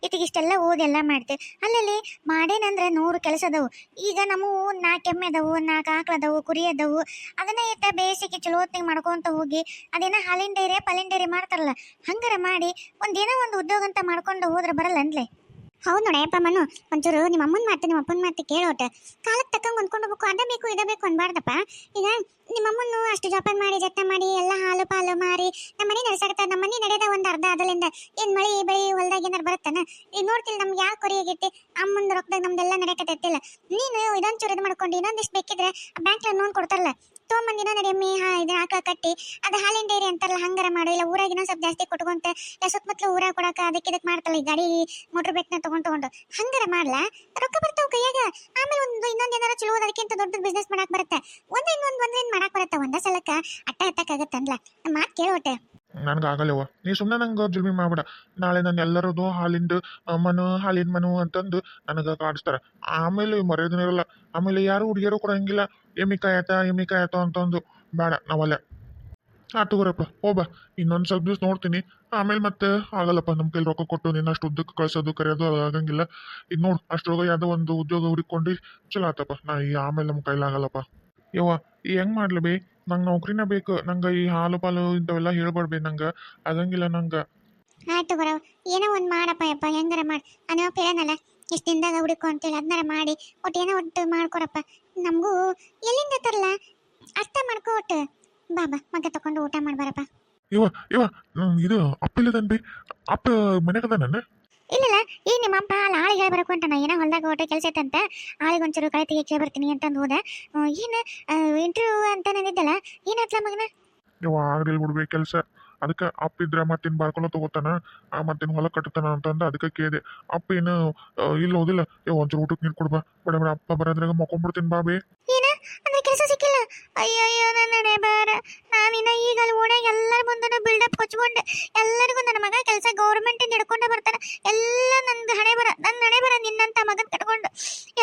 A: ಇದು ಇಷ್ಟೆಲ್ಲ ಓದಿ ಎಲ್ಲ ಮಾಡ್ತೆ. ಅಲ್ಲಲ್ಲಿ ಮಾಡೇನಂದ್ರೆ ನೂರು ಕೆಲಸ ಅದಾವು ಈಗ ನಮ್ಮವು ನಾಲ್ಕು ಎಮ್ಮೆ ಅದಾವು ನಾಲ್ಕು ಆಕಳು ಅದಾವು ಕುರಿ ಅದಾವು ಅದನ್ನ ಇತ್ತ ಬೇಸಿಗೆ ಚಲೋ ಹೊತ್ತಿಗೆ ಮಾಡ್ಕೊಂತ ಹೋಗಿ ಅದೇನೋ ಹಾಲಿನ ಡೈರಿ, ಪಲಿನ ಡೈರಿ ಮಾಡ್ತಾರಲ್ಲ, ಹಂಗಾರ ಮಾಡಿ ಒಂದೇನೋ ಒಂದು ಉದ್ಯೋಗ ಅಂತ ಮಾಡ್ಕೊಂಡು ಹೋದ್ರೆ ಬರಲ್ಲ ಅಂದ್ಲೆ ಹೌದು ನೋಡಪ್ಪ ಮನು. ಒಂಚೂರು ನಿಮ್ಮ ಅಮ್ಮನ ಮಾತು, ನಿಮ್ಮ ಅಪ್ಪನ ಮಾತು ಕೇಳೋಟ. ಕಾಲಕ್ಕೆ ತಕ್ಕಂಗೆ ಹೊಂದ್ಕೊಂಡು ಹೋಗ್ಬೇಕು, ಅದ ಬೇಕು, ಇದ ಬೇಕು ಅನ್ಬಾರ್ದಪ್ಪ. ಈಗ ನಿಮ್ಮ ಅಮ್ಮನ್ನು ಅಷ್ಟು ಜೋಪಾನ ಮಾಡಿ ಜಟ್ಟ ಮಾಡಿ, ಎಲ್ಲ ಹಾಲು ಪಾಲು ಮಾರಿ, ನಮ್ಮ ಮನೆ ನಡೆಸಾಕತ್ತ ನಮ್ಮ ಮನೆ ನಡೆದ ಒಂದು ಅರ್ಧ ಅದರಿಂದ ಏನು ಮಳೆ ಬೆಳಿ ಹೊಲ್ದಾಗ ಏನಾರು ಬರುತ್ತಾನ? ಈಗ ನೋಡ್ತಿಲ್ಲ ನಮ್ಗೆ ಯಾವ ಕೊರಿ ಆಗೈತಿ ಅಮ್ಮನ ರೊಕ್ಕದಾಗ ನಮ್ದೆಲ್ಲ ನಡೆಯಕತ್ತಿಲ್ಲ ನೀನು ಇದೊಂದು ಚೂರು ಇದು ಮಾಡ್ಕೊಂಡು ಇನ್ನೊಂದಿಷ್ಟು ಬೇಕಿದ್ರೆ ಬ್ಯಾಂಕ್ ಲೋನ್ ಕೊಡ್ತಾರಲ್ಲ. ತೊಗೊಂಬಂದಿನ ನಡಿ ಎಮ್ಮಿ ಹಾ, ಇದು ಹಾಕ, ಕಟ್ಟಿ. ಅದು ಹಾಲಿನ ಡೈರಿ ಅಂತಾರಲ್ಲ, ಹಂಗಾರ ಮಾಡು. ಇಲ್ಲ ಊರಾಗಿನ ಸ್ವಲ್ಪ ಜಾಸ್ತಿ ಕೊಟ್ಕೊಂತ, ಇಲ್ಲ ಸುತ್ತಮುತ್ತಲು ಊರಾಗ ಕೊಡಕ, ಅದಕ್ಕೆ ಇದಕ್ಕೆ ಮಾಡ್ತಲ್ಲ ಈ ಗಾಡಿ ಮೋಟ್ರ್ ಬೇಕ್ನ ತಗೊಂಡ್, ತಗೊಂಡು. ಹಂಗಾರ ಮಾಡ್ಲಾ? ರೊಕ್ಕ ಬರ್ತಾವ ಕೈಯಾಗ. ಆಮೇಲೆ ಒಂದು ಇನ್ನೊಂದು ಏನಾರ ಚಲೋ ಅದಕ್ಕಿಂತ ದೊಡ್ಡ ಬಿಸ್ನೆಸ್ ಮಾಡಕ್ ಬರುತ್ತೆ. ಒಂದ್ ಇನ್ನೊಂದ್ ಒಂದ್ ಮಾಡಕ್ ಬರುತ್ತೆ? ಒಂದ ಸಲಕ್ಕ ಅಟ್ಟ ಎತ್ತಕ್ಕಾಗತ್ತಂದ್ಲ ಮಾತ್ ಕೇಳೋಟೆ
C: ನನ್ಗೆ ಆಗಲ್ಲವ ನೀ ಸುಮ್ಮನೆ ನಂಗೆ ಜುಲ್ಮಿ ಮಾಡಬೇಡ ನಾಳೆ ನನ್ನ ಎಲ್ಲರದು ಹಾಲಿಂದು ಮನು, ಹಾಲಿನ ಮನು ಅಂತಂದು ನನಗೆ ಕಾಡಿಸ್ತಾರೆ. ಆಮೇಲೆ ಮರ್ಯಾದನೆ ಇರಲ್ಲ. ಆಮೇಲೆ ಯಾರು ಹುಡುಗಿಯರು ಕೊಡಂಗಿಲ್ಲ ಎಮ್ಮಿ ಕಾಯತ ಎಮ್ಮಿ ಕಾಯತ ಅಂತಂದು. ಬೇಡ, ನಾವಲ್ಲ. ಆ, ತಗೋರಪ್ಪ, ಹೋಗ್ಬಾ. ಇನ್ನೊಂದು ಸ್ವಲ್ಪ ದಿವ್ಸ ನೋಡ್ತೀನಿ. ಆಮೇಲೆ ಮತ್ತೆ ಆಗಲ್ಲಪ್ಪ ನಮ್ಮ ಕೈಲಿ ರೊಕ್ಕ ಕೊಟ್ಟು ನಿನ್ನ ಅಷ್ಟು ಉದ್ದಕ್ಕೆ ಕಳ್ಸೋದು, ಕರೆಯೋದು ಆಗಂಗಿಲ್ಲ. ಇದು ನೋಡು ಅಷ್ಟರೊಳಗೆ ಯಾವುದೋ ಒಂದು ಉದ್ಯೋಗ ಹುಡುಕೊಂಡು ಚಲೋ ಆತಪ್ಪ. ನಾ ಈ ಆಮೇಲೆ ನಮ್ಮ ಕೈಲಾಗಲ್ಲಪ್ಪ. ಯವ್ವ ಹೆಂಗ್ ಮಾಡ್ಲಿ ಬೇ? ನಂಗೆ ನೌಕರಿನ ಬೇಕು. ನಂಗೆ ಈ ಹಾಲು ಪಾಲು ಇಂಥವೆಲ್ಲ ಹೇಳ್ಬಾರ್ಬೇ ನಂಗೆ. ಆಗಂಗಿಲ್ಲ ನಂಗೆ.
A: ಆಯ್ತು ಬರವ್ ಏನೋ ಒಂದು ಮಾಡಪ್ಪ ಯಪ್ಪ ಹೆಂಗಾರ ಮಾಡಿ. ಅನ್ನೋ ಹೇಳನಲ್ಲ ಇಷ್ಟ ದಿನದಾಗ ಹುಡುಕು ಅಂತೇಳಿ ಅದನ್ನಾರ ಮಾಡಿ ಒಟ್ಟು ಏನೋ ಒಟ್ಟು ಮಾಡ್ಕೊರಪ್ಪ. ನಮಗೂ ಎಲ್ಲಿಂದ ತರಲ್ಲ ಅರ್ಥ ಮಾಡ್ಕೊ ಒಟ್ಟು. ಬಾಬಾ ಮಗ ತಕೊಂಡು ಊಟ ಮಾಡ್ಬಾರಪ್ಪ.
C: ಇವ ಇವ ಇದು ಅಪ್ಪ ಇಲ್ಲದನ್ ಬಿ ಅಪ್ಪ ಮನೆಗದ ನನ್ನ
A: ಇಲ್ಲಲ್ಲ ಈ ನಿಮ್ಮ ಅಪ್ಪ ಅಲ್ಲಿ ಆಳಿಗೆ ಹೇಳಿ ಬರಕು ಏನೋ ಹೊಲ್ದಾಗ ಹೊಟ್ಟೆ ಕೆಲಸ ಐತಂತ ಆಳಿಗೆ ಒಂಚೂರು ಕಳೆ ತೆಗಿಯಕ್ಕೆ ಬರ್ತೀನಿ ಅಂತಂದು ಹೋದ. ಏನು ಇಂಟರ್ವ್ಯೂ ಅಂತ ನಂದಿದ್ದಲ್ಲ ಏನಾತ್ಲ ಮಗನ?
C: ನೀವು ಆಗ್ಲಿಲ್ಲ ಬಿಡ್ಬೇಕು ಕೆಲಸ. ಅದಕ್ಕೆ ಅಪ್ಪ ಇದ್ರ ಮತ್ತಿನ್ ಬಾರ್ಕೊಳ ತಗೋತಾನ ಆ ಮತ್ತಿನ್ ಹೊಲ ಕಟ್ಟತಾನ ಅಂತಂದು ಅದಕ್ಕೆ ಕೇಳಿದೆ. ಅಪ್ಪ ಏನು ಇಲ್ಲೋದಿಲ್ಲ ಇಲ್ಲ ಹೋದಿಲ್ಲ ಏ ಒಂಚೂರು ಊಟಕ್ಕೆ ನೀರು ಕೊಡ್ಬಾ ಬಡ ಬಡ ಅಪ್ಪ ಬರೋದ್ರಾಗ ಮಕ್ಕೊಂಡ್ಬಿಡ್ತೀನಿ ಬಾ ಬೇ.
A: ಏನು? ಅಂದ್ರೆ ಕೆಲಸ ಅಯ್ಯಯ್ಯೋ, ನನ್ನ ನಡೆ ಬಾರ ನಾನಿನ್ನ ಈಗ ಅಲ್ಲಿ ಓಣಾಗ ಎಲ್ಲರ ಮುಂದೆ ಬಿಲ್ಡಪ್ ಕೊಚ್ಕೊಂಡೆ. ಎಲ್ಲರಿಗೂ ನನ್ನ ಮಗ ಕೆಲಸ ಗೌರ್ಮೆಂಟಿಂದ ಹಿಡ್ಕೊಂಡೆ ಬರ್ತಾನೆ. ಎಲ್ಲ ನಂದು ಹಣೆ ಬರ ನನ್ನ ಹಣೆ ಬರ, ನಿನ್ನಂತ ಮಗನ ಕಟ್ಕೊಂಡು.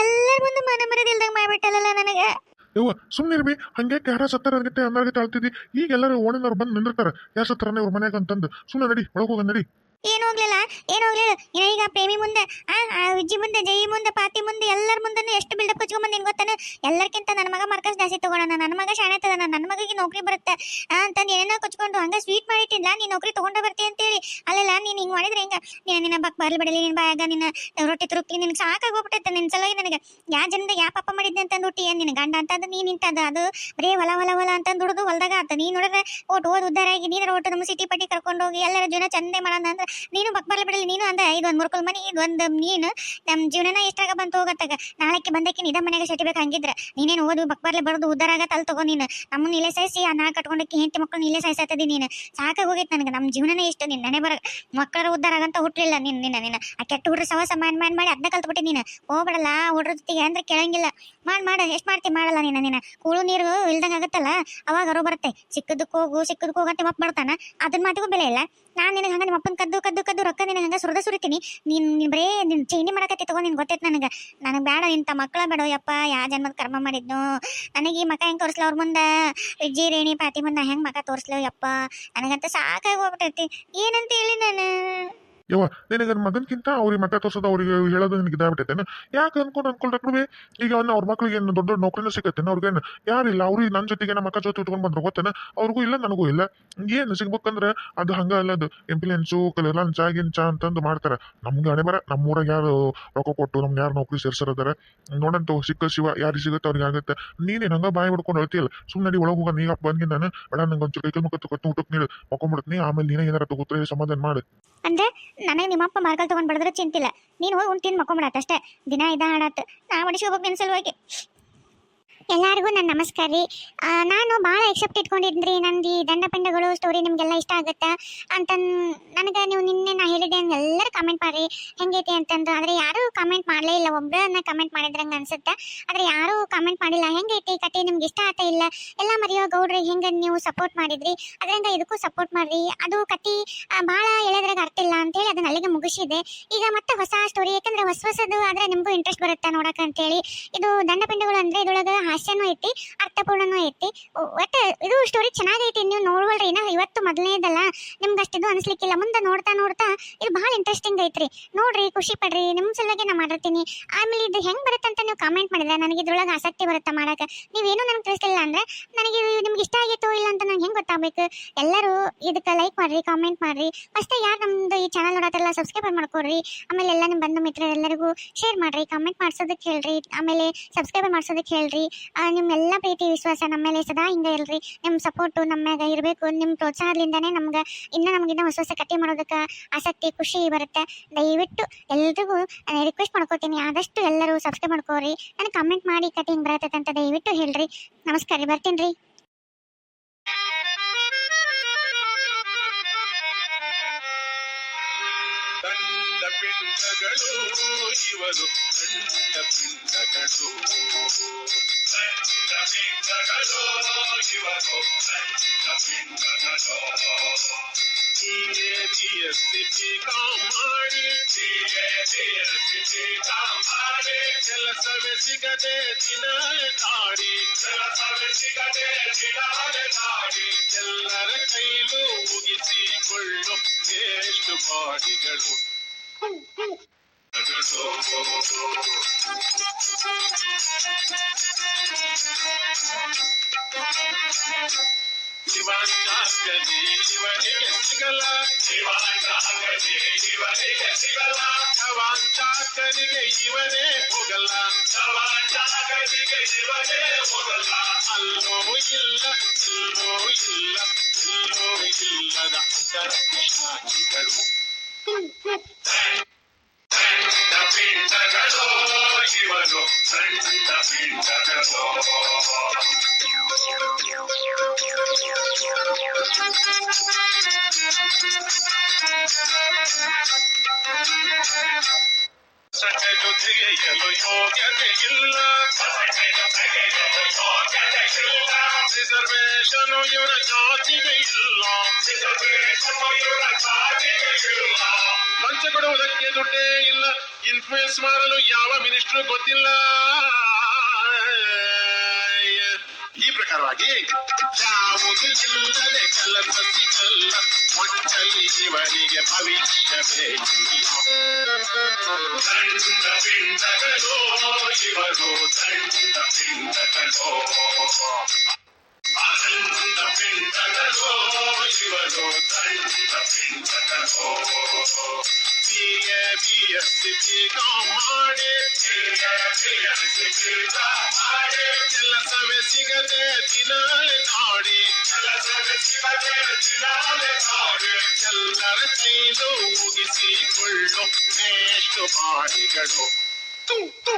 A: ಎಲ್ಲರ ಮುಂದೆ ಮನ ಮರದಿಲ್ದಂಗೆ ಮಾಡಿಬಿಟ್ಟಲ್ಲ ನನಗೆ?
C: ಇವ ಸುಮ್ಮನಿರ್ಬಿ ಹಂಗೆ ಯಾರ ಸತ್ತಾರ ಅದಕ್ಕೆ ಅಂದಾಗೆ ತಾಳ್ತಿದ್ದಿ ಈಗ ಎಲ್ಲರೂ ಓಣನವ್ರು ಬಂದು ನಿಂದಿರ್ತಾರೆ. ಯಾರ ಸತ್ತಾರನೇ ಅವ್ರ ಮನೆಗೆ ಅಂತಂದು. ಸುಮ್ಮನೆ ನಡಿ, ಒಳಗೆ ಹೋಗ, ನಡಿ.
A: ಏನು ಹೋಗ್ಲಿಲ್ಲ ಏನು ಹೋಗ್ಲಿಲ್ಲ ಈಗ ಪ್ರೇಮಿ ಮುಂದೆ, ಆ ವಿಜ್ಜಿ ಮುಂದೆ ಜೈ ಮುಂದೆ, ಪಾತಿ ಮುಂದೆ, ಎಲ್ಲರ ಮುಂದೆ ಎಷ್ಟು ಬಿಲ್ಡಪ್ ಕೊಚ್ಕೊಂಡ್ ಏನು ಗೊತ್ತಾನೆ? ಎಲ್ಲರ್ಕಿಂತ ನನ್ನ ಮಗ ಮಾರ್ಕಸ್ ಜಾಸ್ತಿ ತಗೊಳ್ಳೋಣ ನನ್ನ ಮಗ ಶಾಣೆ ತದ ನನ್ನ ಮಗಿಗೆ ನೌಕರಿ ಬರುತ್ತೆ ಅಂತಂದು ಏನೇನೋ ಕೊಚ್ಕೊಂಡು, ಹಂಗೆ ಸ್ವೀಟ್ ಮಾಡಿಟ್ಟಿಲ್ಲ ನೀನು ನೌಕರಿ ತಗೊಂಡ ಬರ್ತೀನಿ ಅಂತೇಳಿ. ಅಲ್ಲಲ್ಲ ನೀನು ಹಿಂಗೆ ಮಾಡಿದ್ರೆ ಹೆಂಗ? ನೀನು ನಿನ್ನ ಬಕ್ ಬರಲಿ ಬಿಡಲಿ ನಿನ್ನ ಬಾಯಾಗ ನಿನ್ನ ರೊಟ್ಟಿ ತುರುಕ್ತಿ ನಿನಗೆ ಸಾಕಾಗೋಗ್ಬಿಟ್ಟೈತೆ ನಿನ್ನ ಸಲುವಾಗಿ ನನಗೆ. ಯಾ ಜನದ ಯಾ ಪಾಪ ಮಾಡಿದ್ದೆ ಅಂತ ಹುಟ್ಟಿ ಏನ್ ನಿನ್ನ ಗಂಡ ಅಂತಂದು, ನೀನು ನಿಂತದ ಅದು ಬರೀ ಹೊಲ ಹೊಲ ಹೊಲ ಅಂತ ದುಡ್ದು ಹೊಲದಾಗ ಆತ. ನೀನು ನೋಡಿದ್ರೆ ಓಟ್ ಓದ್ ಉದ್ದಾರ ಆಗಿ ನೀನು ಒಟ್ಟು ನಮ್ಮ ಸಿಟಿ ಪಟ್ಟಿ ಕರ್ಕೊಂಡು ಹೋಗಿ ಎಲ್ಲರ ಜೀವನ ಚಂದೆ ಮಾಡೋಣ ಅಂದ್ರೆ ನೀನು ಬಕ್ ಬರ್ಲಿ ಬಿಡಲಿ, ನೀನು ಅಂದ ಇದೊಂದು ಮುರ್ಕಲ್ ಮನಿ ಇದೊಂದು ನೀನು ನಮ್ಮ ಜೀವನನ ಎಷ್ಟಾಗ ಬಂತು ಹೋಗತ್ತಾಗ? ನಾಳೆಕ್ಕೆ ಬಂದಕ್ಕೆ ನಿದ ಮನೆಗೆ ಸೆಟಿಬೇಕು ಹಂಗಿದ್ರೆ. ನೀನೇನು ಓದು, ಬಕ್ ಬರ್ಲಿ ಬಡ್ದು ಉದ್ದಾರ ಆಗತ್ತೆ ಅಲ್ಲಿ ತಗೋ ನೀನು. ನಮ್ಮನ್ನ ಇಲ್ಲೇ ಸಾಯಿಸಿ ಆ ನಾ ಕಟ್ಕೊಂಡಕ್ಕೆ ಹೆಂಡತಿ ಮಕ್ಕಳನ್ನ ಇಲ್ಲೇ ಸಾಯಿಸತ್ತದಿ ನೀನು. ಸಾಕಾಗಿ ಹೋಗಿತ್ತು ನನಗೆ. ನಮ್ಮ ಜೀವನನೇ ಇಷ್ಟ ನಿನ್ನ ನೆನೆ ಬರ ಮಕ್ಕಳ ಉದ್ದಾರ ಆಗಂತ ಹುಟ್ಟಲಿಲ್ಲ ನಿನ್ನ ನಿನ್ನ ನಿನ್ನ. ಆ ಕೆಟ್ಟ ಹುಡ್ರ ಸವಾಸ ಮಾಡಿ ಮಾಡಿ ಮಾಡಿ ಅದನ್ನ ಕಲ್ತ್ಬಿಟ್ಟು ನೀನು. ಹೋಗ್ಬಿಡಲ್ಲ ಹುಡ್ರ ಜೊತೆಗೆ ಅಂದ್ರೆ ಕೇಳಂಗಿಲ್ಲ. ಮಾಡಿ, ಮಾಡ, ಎಷ್ಟು ಮಾಡ್ತಿ ಮಾಡಲ್ಲ ನೀನು ನಿನ್ನ ಕೂಳು ನೀರು ಇಲ್ದಂಗೆ ಆಗುತ್ತಲ್ಲ? ಅವಾಗ ಅರೋ ಬರುತ್ತೆ. ಸಿಕ್ಕದಕ್ಕೆ ಹೋಗು ಸಿಕ್ಕದಕ್ಕೆ ಹೋಗಂತೆ ಮಾಡ್ತಾನ. ಅದನ್ನ ಮಾತಿಗೂ ಬೆಲೆ ಇಲ್ಲ. ನಾನು ನಿನಗೆ ಹಂಗೆ ನಿಮ್ಮ ಅಪ್ಪನ ಕದ್ದು ಕದ್ದು ಕದ್ದು ರೊಕ್ಕ ನಿನಗೆ ಹಂಗೆ ಸುರದ ಸುರಿತೀನಿ. ನೀನು ನೀನು ಬರೇ ನಿನ್ ಚೇಂಜ್ ಮಾಡಕತ್ತಿ ತಗೋ ನಿನ್ಗೆ ಗೊತ್ತೈತೆ ನನಗೆ. ನನಗೆ ಬೇಡ ಇಂಥ ಮಕ್ಕಳ ಬೇಡ ಯಪ್ಪ ಯಾವ ಜನ್ಮದ ಕರ್ಮ ಮಾಡಿದ್ನು. ನನಗೆ ಈ ಮಕ ಹೆಂಗೆ ತೋರಿಸ್ಲ ಅವ್ರ ಮುಂದೆ? ವಿಜ್ಜಿ ರೇಣಿ, ಪಾತಿ ಮುಂದೆ ಹೆಂಗೆ ಮಕ ತೋರಿಸ್ಲೋ ಯಪ್ಪ ನನಗಂತ ಸಾಕಾಗಿ ಹೋಗ್ಬಿಟ್ಟೈತಿ ಏನಂತ ಹೇಳಿ ನಾನು?
C: ಯವ್ವ ನಿನಗೆ ಮಗನ್ಕಿಂತ ಅವ್ರಿಗೆ ಮಠ ತೋರ್ಸೋದು ಅವ್ರಿಗೆ ಹೇಳೋದು ನಿನಗೆ ಇದಾಗ್ಬಿಟ್ಟೈತೇನು ಯಾಕೆ ಅನ್ಕೊಂಡು ಅನ್ಕೊಳ್ರಿ ಈಗ ಅವ್ನ ಅವ್ರ ಮಕ್ಳಿಗೆ ಏನು ದೊಡ್ಡ ದೊಡ್ಡ ನೌಕರಿನ ಸಿಗತ್ತೇನೆ ಅವ್ರಿಗೇನು ಯಾರಿಲ್ಲ, ಅವ್ರಿಗೆ ನನ್ನ ಜೊತೆಗೆ ನಮ್ಮ ಮಕ್ಕ ಜೊತೆ ಇಟ್ಕೊಂಡು ಬಂದ್ರು ಗೊತ್ತೇನ? ಅವ್ರಿಗೂ ಇಲ್ಲ, ನನಗೂ ಇಲ್ಲ. ಏನು ಸಿಗ್ಬೇಕಂದ್ರೆ ಅದು ಹಂಗ ಅಲ್ಲ ಅದು. ಎಂಪ್ಲಿಯನ್ಸು ಲಂಚ, ಗಿಂಚ ಅಂತಂದು ಮಾಡ್ತಾರೆ. ನಮ್ಗೆ ಹಣೆ ಬರ ನಮ್ಮೂರಾಗ ಯಾರು ರೊಕ್ಕ ಕೊಟ್ಟು ನಮ್ಗೆ ಯಾರು ನೌಕರಿ ಸೇರ್ಸರದಾರ? ನೋಡಂತ ಸಿಕ್ಕ ಶಿವ, ಯಾರಿಗೆ ಸಿಗುತ್ತೆ ಅವ್ರಿಗೆ ಆಗುತ್ತೆ. ನೀನೇ ಹಂಗ ಬಾಯಿ ಬಿಡ್ಕೊಂಡು ಹೇಳ್ತೀಯಲ್ಲ ಸುಮ್ಮನೆ ನಡಿ ಒಳಗೆ ಹೋಗ, ನೀ ಬಂದ್ಗಿ ನಾನು ಬೇಡ ನಂಗೆ ಒಂಚೂರು ಕೈ ಮುಖ ತಗೊತ್ತು ಊಟಕ್ಕೆ ನೀಡು ಮಕ್ಕೊಂಬಿಡ್ತೀನಿ ಆಮೇಲೆ ನೀನೇ ಏನಾರ ತಗೋತಾರೆ, ಸಮಾಧಾನ ಮಾಡು.
A: ಅಂದ್ರೆ ನನಗೆ ನಿಮ್ಮಪ್ಪ ಮಾರ್ಕಲ್ ತಗೊಂಡ್ ಚಿಂತಿಲ್ಲ. ನೀನು ಹೋಗಿ ಉಂಟು ತಿಂದು ದಿನ ಇದ ನಾ ಹೋಗ್ಬೇಕು ನಿನ್ನ ಸಲುವಾಗಿ ಎಲ್ಲರಿಗೂ ನನ್ನ ನಮಸ್ಕಾರ ರೀ. ನಾನು ಭಾಳ ಎಕ್ಸೆಪ್ಟ್ ಇಟ್ಕೊಂಡಿದ್ರಿ ನಂದು ಈ ದಂಡಪಿಂಡಗಳು ಸ್ಟೋರಿ ನಿಮಗೆಲ್ಲ ಇಷ್ಟ ಆಗುತ್ತೆ? ಅಂತ ನನಗೆ ನೀವು ನಿನ್ನೆ ನಾ ಹೇಳಿದ್ದೆ ಎಲ್ಲರೂ ಕಮೆಂಟ್ ಮಾಡಿರಿ ಹೆಂಗೈತಿ ಅಂತಂದು. ಆದರೆ ಯಾರೂ ಕಮೆಂಟ್ ಮಾಡಲೇ ಇಲ್ಲ. ಒಬ್ಬರನ್ನ ಕಮೆಂಟ್ ಮಾಡಿದ್ರಂಗೆ ಅನ್ಸುತ್ತೆ? ಆದರೆ ಯಾರೂ ಕಮೆಂಟ್ ಮಾಡಿಲ್ಲ. ಹೆಂಗೈತಿ? ಕತೆ ನಿಮ್ಗೆ ಇಷ್ಟ ಆತ ಇಲ್ಲ? ಎಲ್ಲ ಮರೆಯೋ ಗೌಡ್ರಿ ಹೆಂಗೆ ನೀವು ಸಪೋರ್ಟ್ ಮಾಡಿದ್ರಿ? ಅದರಿಂದ ಇದಕ್ಕೂ ಸಪೋರ್ಟ್ ಮಾಡಿರಿ. ಅದು ಕತೆ ಭಾಳ ಎಳೆದ್ರಾಗ ಅರ್ಥ ಇಲ್ಲ ಅಂತೇಳಿ ಅದನ್ನ ಅಲ್ಲಿಗೆ ಮುಗಿಸಿದೆ. ಈಗ ಮತ್ತೆ ಹೊಸ ಸ್ಟೋರಿ ಯಾಕಂದ್ರೆ ಹೊಸ ಹೊಸದು ಆದರೆ ನಿಮಗೂ ಇಂಟ್ರೆಸ್ಟ್ ಬರುತ್ತೆ ನೋಡಕ್ಕೆ ಅಂತೇಳಿ ಇದು ದಂಡಪಿಂಡಗಳು ಅಂದರೆ ಇದ್ರೊಳಗೆ ಹಾಸ್ಯನೂ ಐತಿ, ಅರ್ಥಪೂರ್ಣನೂ ಐತಿ. ಒಟ್ಟು ಇದು ಸ್ಟೋರಿ ಚೆನ್ನಾಗೈತಿ ನೀವು ನೋಡ್ವಲ್ರಿ ನಾ ಇವತ್ತು ಮೊದಲನೇದಲ್ಲ ನಿಮ್ಗೆ ಅಷ್ಟಿದು ಅನಿಸ್ಲಿಕ್ಕಿಲ್ಲ. ಮುಂದೆ ನೋಡ್ತಾ ನೋಡ್ತಾ ಇದು ಭಾಳ ಇಂಟ್ರೆಸ್ಟಿಂಗ್ ಐತ್ರಿ. ನೋಡ್ರಿ, ಖುಷಿ ಪಡ್ರಿ. ನಿಮ್ಮ ಸಲುವಾಗಿ ನಾ ಮಾಡಿರ್ತೀನಿ. ಆಮೇಲೆ ಇದು ಹೆಂಗೆ ಬರುತ್ತೆ ಅಂತ ನೀವು ಕಾಮೆಂಟ್ ಮಾಡಿದ್ರೆ ನನಗೆ ಇದ್ರೊಳಗೆ ಆಸಕ್ತಿ ಬರುತ್ತೆ ಮಾಡಕ್ಕೆ. ನೀವೇನು ನನಗೆ ತಿಳಿಸ್ಲಿಲ್ಲ ಅಂದ್ರೆ ನನಗೆ ನಿಮ್ಗೆ ಇಷ್ಟ ಆಗಿತ್ತು ಇಲ್ಲ ಅಂತ ನಂಗೆ ಹೆಂಗೆ ಗೊತ್ತಾಗಬೇಕು? ಎಲ್ಲರೂ ಇದಕ್ಕೆ ಲೈಕ್ ಮಾಡಿರಿ ಕಾಮೆಂಟ್ ಮಾಡಿರಿ. ಫಸ್ಟೇ ಯಾರು ನಮ್ದು ಈ ಚಾನಲ್ ನೋಡೋದೆಲ್ಲ ಸಬ್ಸ್ಕ್ರೈಬ್ ಮಾಡ್ಕೊಡ್ರಿ. ಆಮೇಲೆ ಎಲ್ಲ ನಿಮ್ಮ ಬಂಧು ಮಿತ್ರರೆಲ್ಲರಿಗೂ ಶೇರ್ ಮಾಡಿರಿ ಕಾಮೆಂಟ್ ಮಾಡ್ಸೋದಕ್ಕೆ ಹೇಳ್ರಿ. ಆಮೇಲೆ ಸಬ್ಸ್ಕ್ರೈಬ್ ಮಾಡ್ಸೋದಕ್ಕೆ ಹೇಳ್ರಿ. ನಿಮ್ಮೆಲ್ಲ ಪ್ರೀತಿ, ವಿಶ್ವಾಸ ನಮ್ಮ ಮೇಲೆ ಸದಾ ಹಿಂಗೆ ಇಲ್ರಿ ನಿಮ್ಮ ಸಪೋರ್ಟು ನಮ್ಮಾಗ ಇರಬೇಕು. ನಿಮ್ಮ ಪ್ರೋತ್ಸಾಹದಿಂದನೇ ನಮ್ಗೆ ಇನ್ನೂ ನಮಗಿನ್ನ ಹೊಸ ಹೊಸ ಕತೆ ಮಾಡೋದಕ್ಕೆ ಆಸಕ್ತಿ, ಖುಷಿ ಬರುತ್ತೆ. ದಯವಿಟ್ಟು ಎಲ್ರಿಗೂ ರಿಕ್ವೆಸ್ಟ್ ಮಾಡ್ಕೋತೀನಿ. ಆದಷ್ಟು ಎಲ್ಲರೂ ಸಬ್ಸ್ಕ್ರೈಬ್ ಮಾಡ್ಕೋರಿ. ನನಗೆ ಕಮೆಂಟ್ ಮಾಡಿ ಕತೆ ಹಿಂಗೆ ಅಂತ ದಯವಿಟ್ಟು ಹೇಳ್ರಿ. ನಮಸ್ಕಾರ ರೀ. ಬರ್ತೀನಿ ರೀ.
D: ಪಿಂಡಗಳು ಇವರು ದಂಡ ಪಿಂಡಗಳು ದಂಡ ಪಿಂಡಗಳು ಇವರು ದಂಡ ಪಿಂಡಗಳು ಹೀಗೆ ಬಿಎಸ್ಸಿ ಮಾಡಿ ಹೀಗೆ ಬಿಎಸ್ಸಿ ಮಾಡಿ ಕೆಲಸವೇ ಸಿಗದೆ ದಿನಾಲೆ ತಾಡಿ ಕೆಲಸವೇ ಸಿಗದೆ ದಿನಾಲೆ ತಾಡಿ ಎಲ್ಲರ ಕೈಲೂ ಮುಗಿಸಿಕೊಳ್ಳು ಎಷ್ಟು ಬಾಡಿಗಳು ಶಿವಾಚಾರ್ಯದಿ ಇವನಿಗೆ ಸಿಗಲ್ಲ ಶಿವಾಚಾರ್ಯದಿ ಇವನಿಗೆ ಸಿಗಲ್ಲ ಶವಾಚಾರ್ಯರಿಗೆ ಇವನೇ ಹೋಗಲ್ಲ ಶವಾಚಾರ್ಯರಿಗೆ ಇವನೇ ಹೋಗಲ್ಲ ಅಲ್ಲೋ ಇಲ್ಲ ಇಲ್ಲೋ ಇಲ್ಲ ಇಲ್ಲೋ ಇಲ್ಲದ ಅಂತರಶಾಹಿಗಳು ಸಣ್ಣ ಪಿಂಡಗಳು ಇವನು ಸಣ್ಣ ಪಿಂಡಗಳು ಸಟೆದು ತೆಗೆಯಲು ಯೋಗ್ಯತೆ ಇಲ್ಲ ಸಟೆದು ತೆಗೆಯಲು ಯೋಗ್ಯತೆ ಇಲ್ಲ ರಿಸರ್ವೇಶನ್ ಇವರ ಜಾತಿಗೆ ಇಲ್ಲ ರಿಸರ್ವೇಶನ್ ಇವರ ಜಾತಿಗೆ ಇಲ್ಲ ಲಂಚ ಕೊಡುವುದಕ್ಕೆ ದುಡ್ಡೇ ಇಲ್ಲ ಇನ್ಫ್ಲೂಯೆನ್ಸ್ ಮಾಡಲು ಯಾವ ಮಿನಿಸ್ಟ್ರು ಗೊತ್ತಿಲ್ಲ ಈ ಪ್ರಕಾರವಾಗಿ ಯಾವುದು ಇಲ್ಲದೆ ಕೆಲಸ ಸಿಗಲ್ಲ ಒಟ್ಟಲ್ಲಿ ಇವರಿಗೆ ಭವಿಷ್ಯವೇ ದಂಡ ಪಿಂಡಗಳು ಇವರು ದಂಡ ಪಿಂಡಗಳು ದಂಡ ಪಿಂಡಗಳು ಇವರು ದಂಡ ಪಿಂಡಗಳು ಹೀಗೆ ಬಿಎಸ್ಸಿ ಬೀಗ ಮಾಡಿ ಹೀಗೆ ಬಿಎಸ್ಸಿ ಬೀಗ ಮಾಡಿ ಕೆಲಸವೇ ಸಿಗದೆ ದಿನಾಲೆ ನಾಡಿ ಕೆಲಸವೇ ಸಿಗದೆ ದಿನಾಲೆ ನಾಡಿ ಎಲ್ಲರ ಕೈಲು ಮುಗಿಸಿಕೊಳ್ಳು ಎಷ್ಟು ಬಾಡಿಗಳು ತು ತು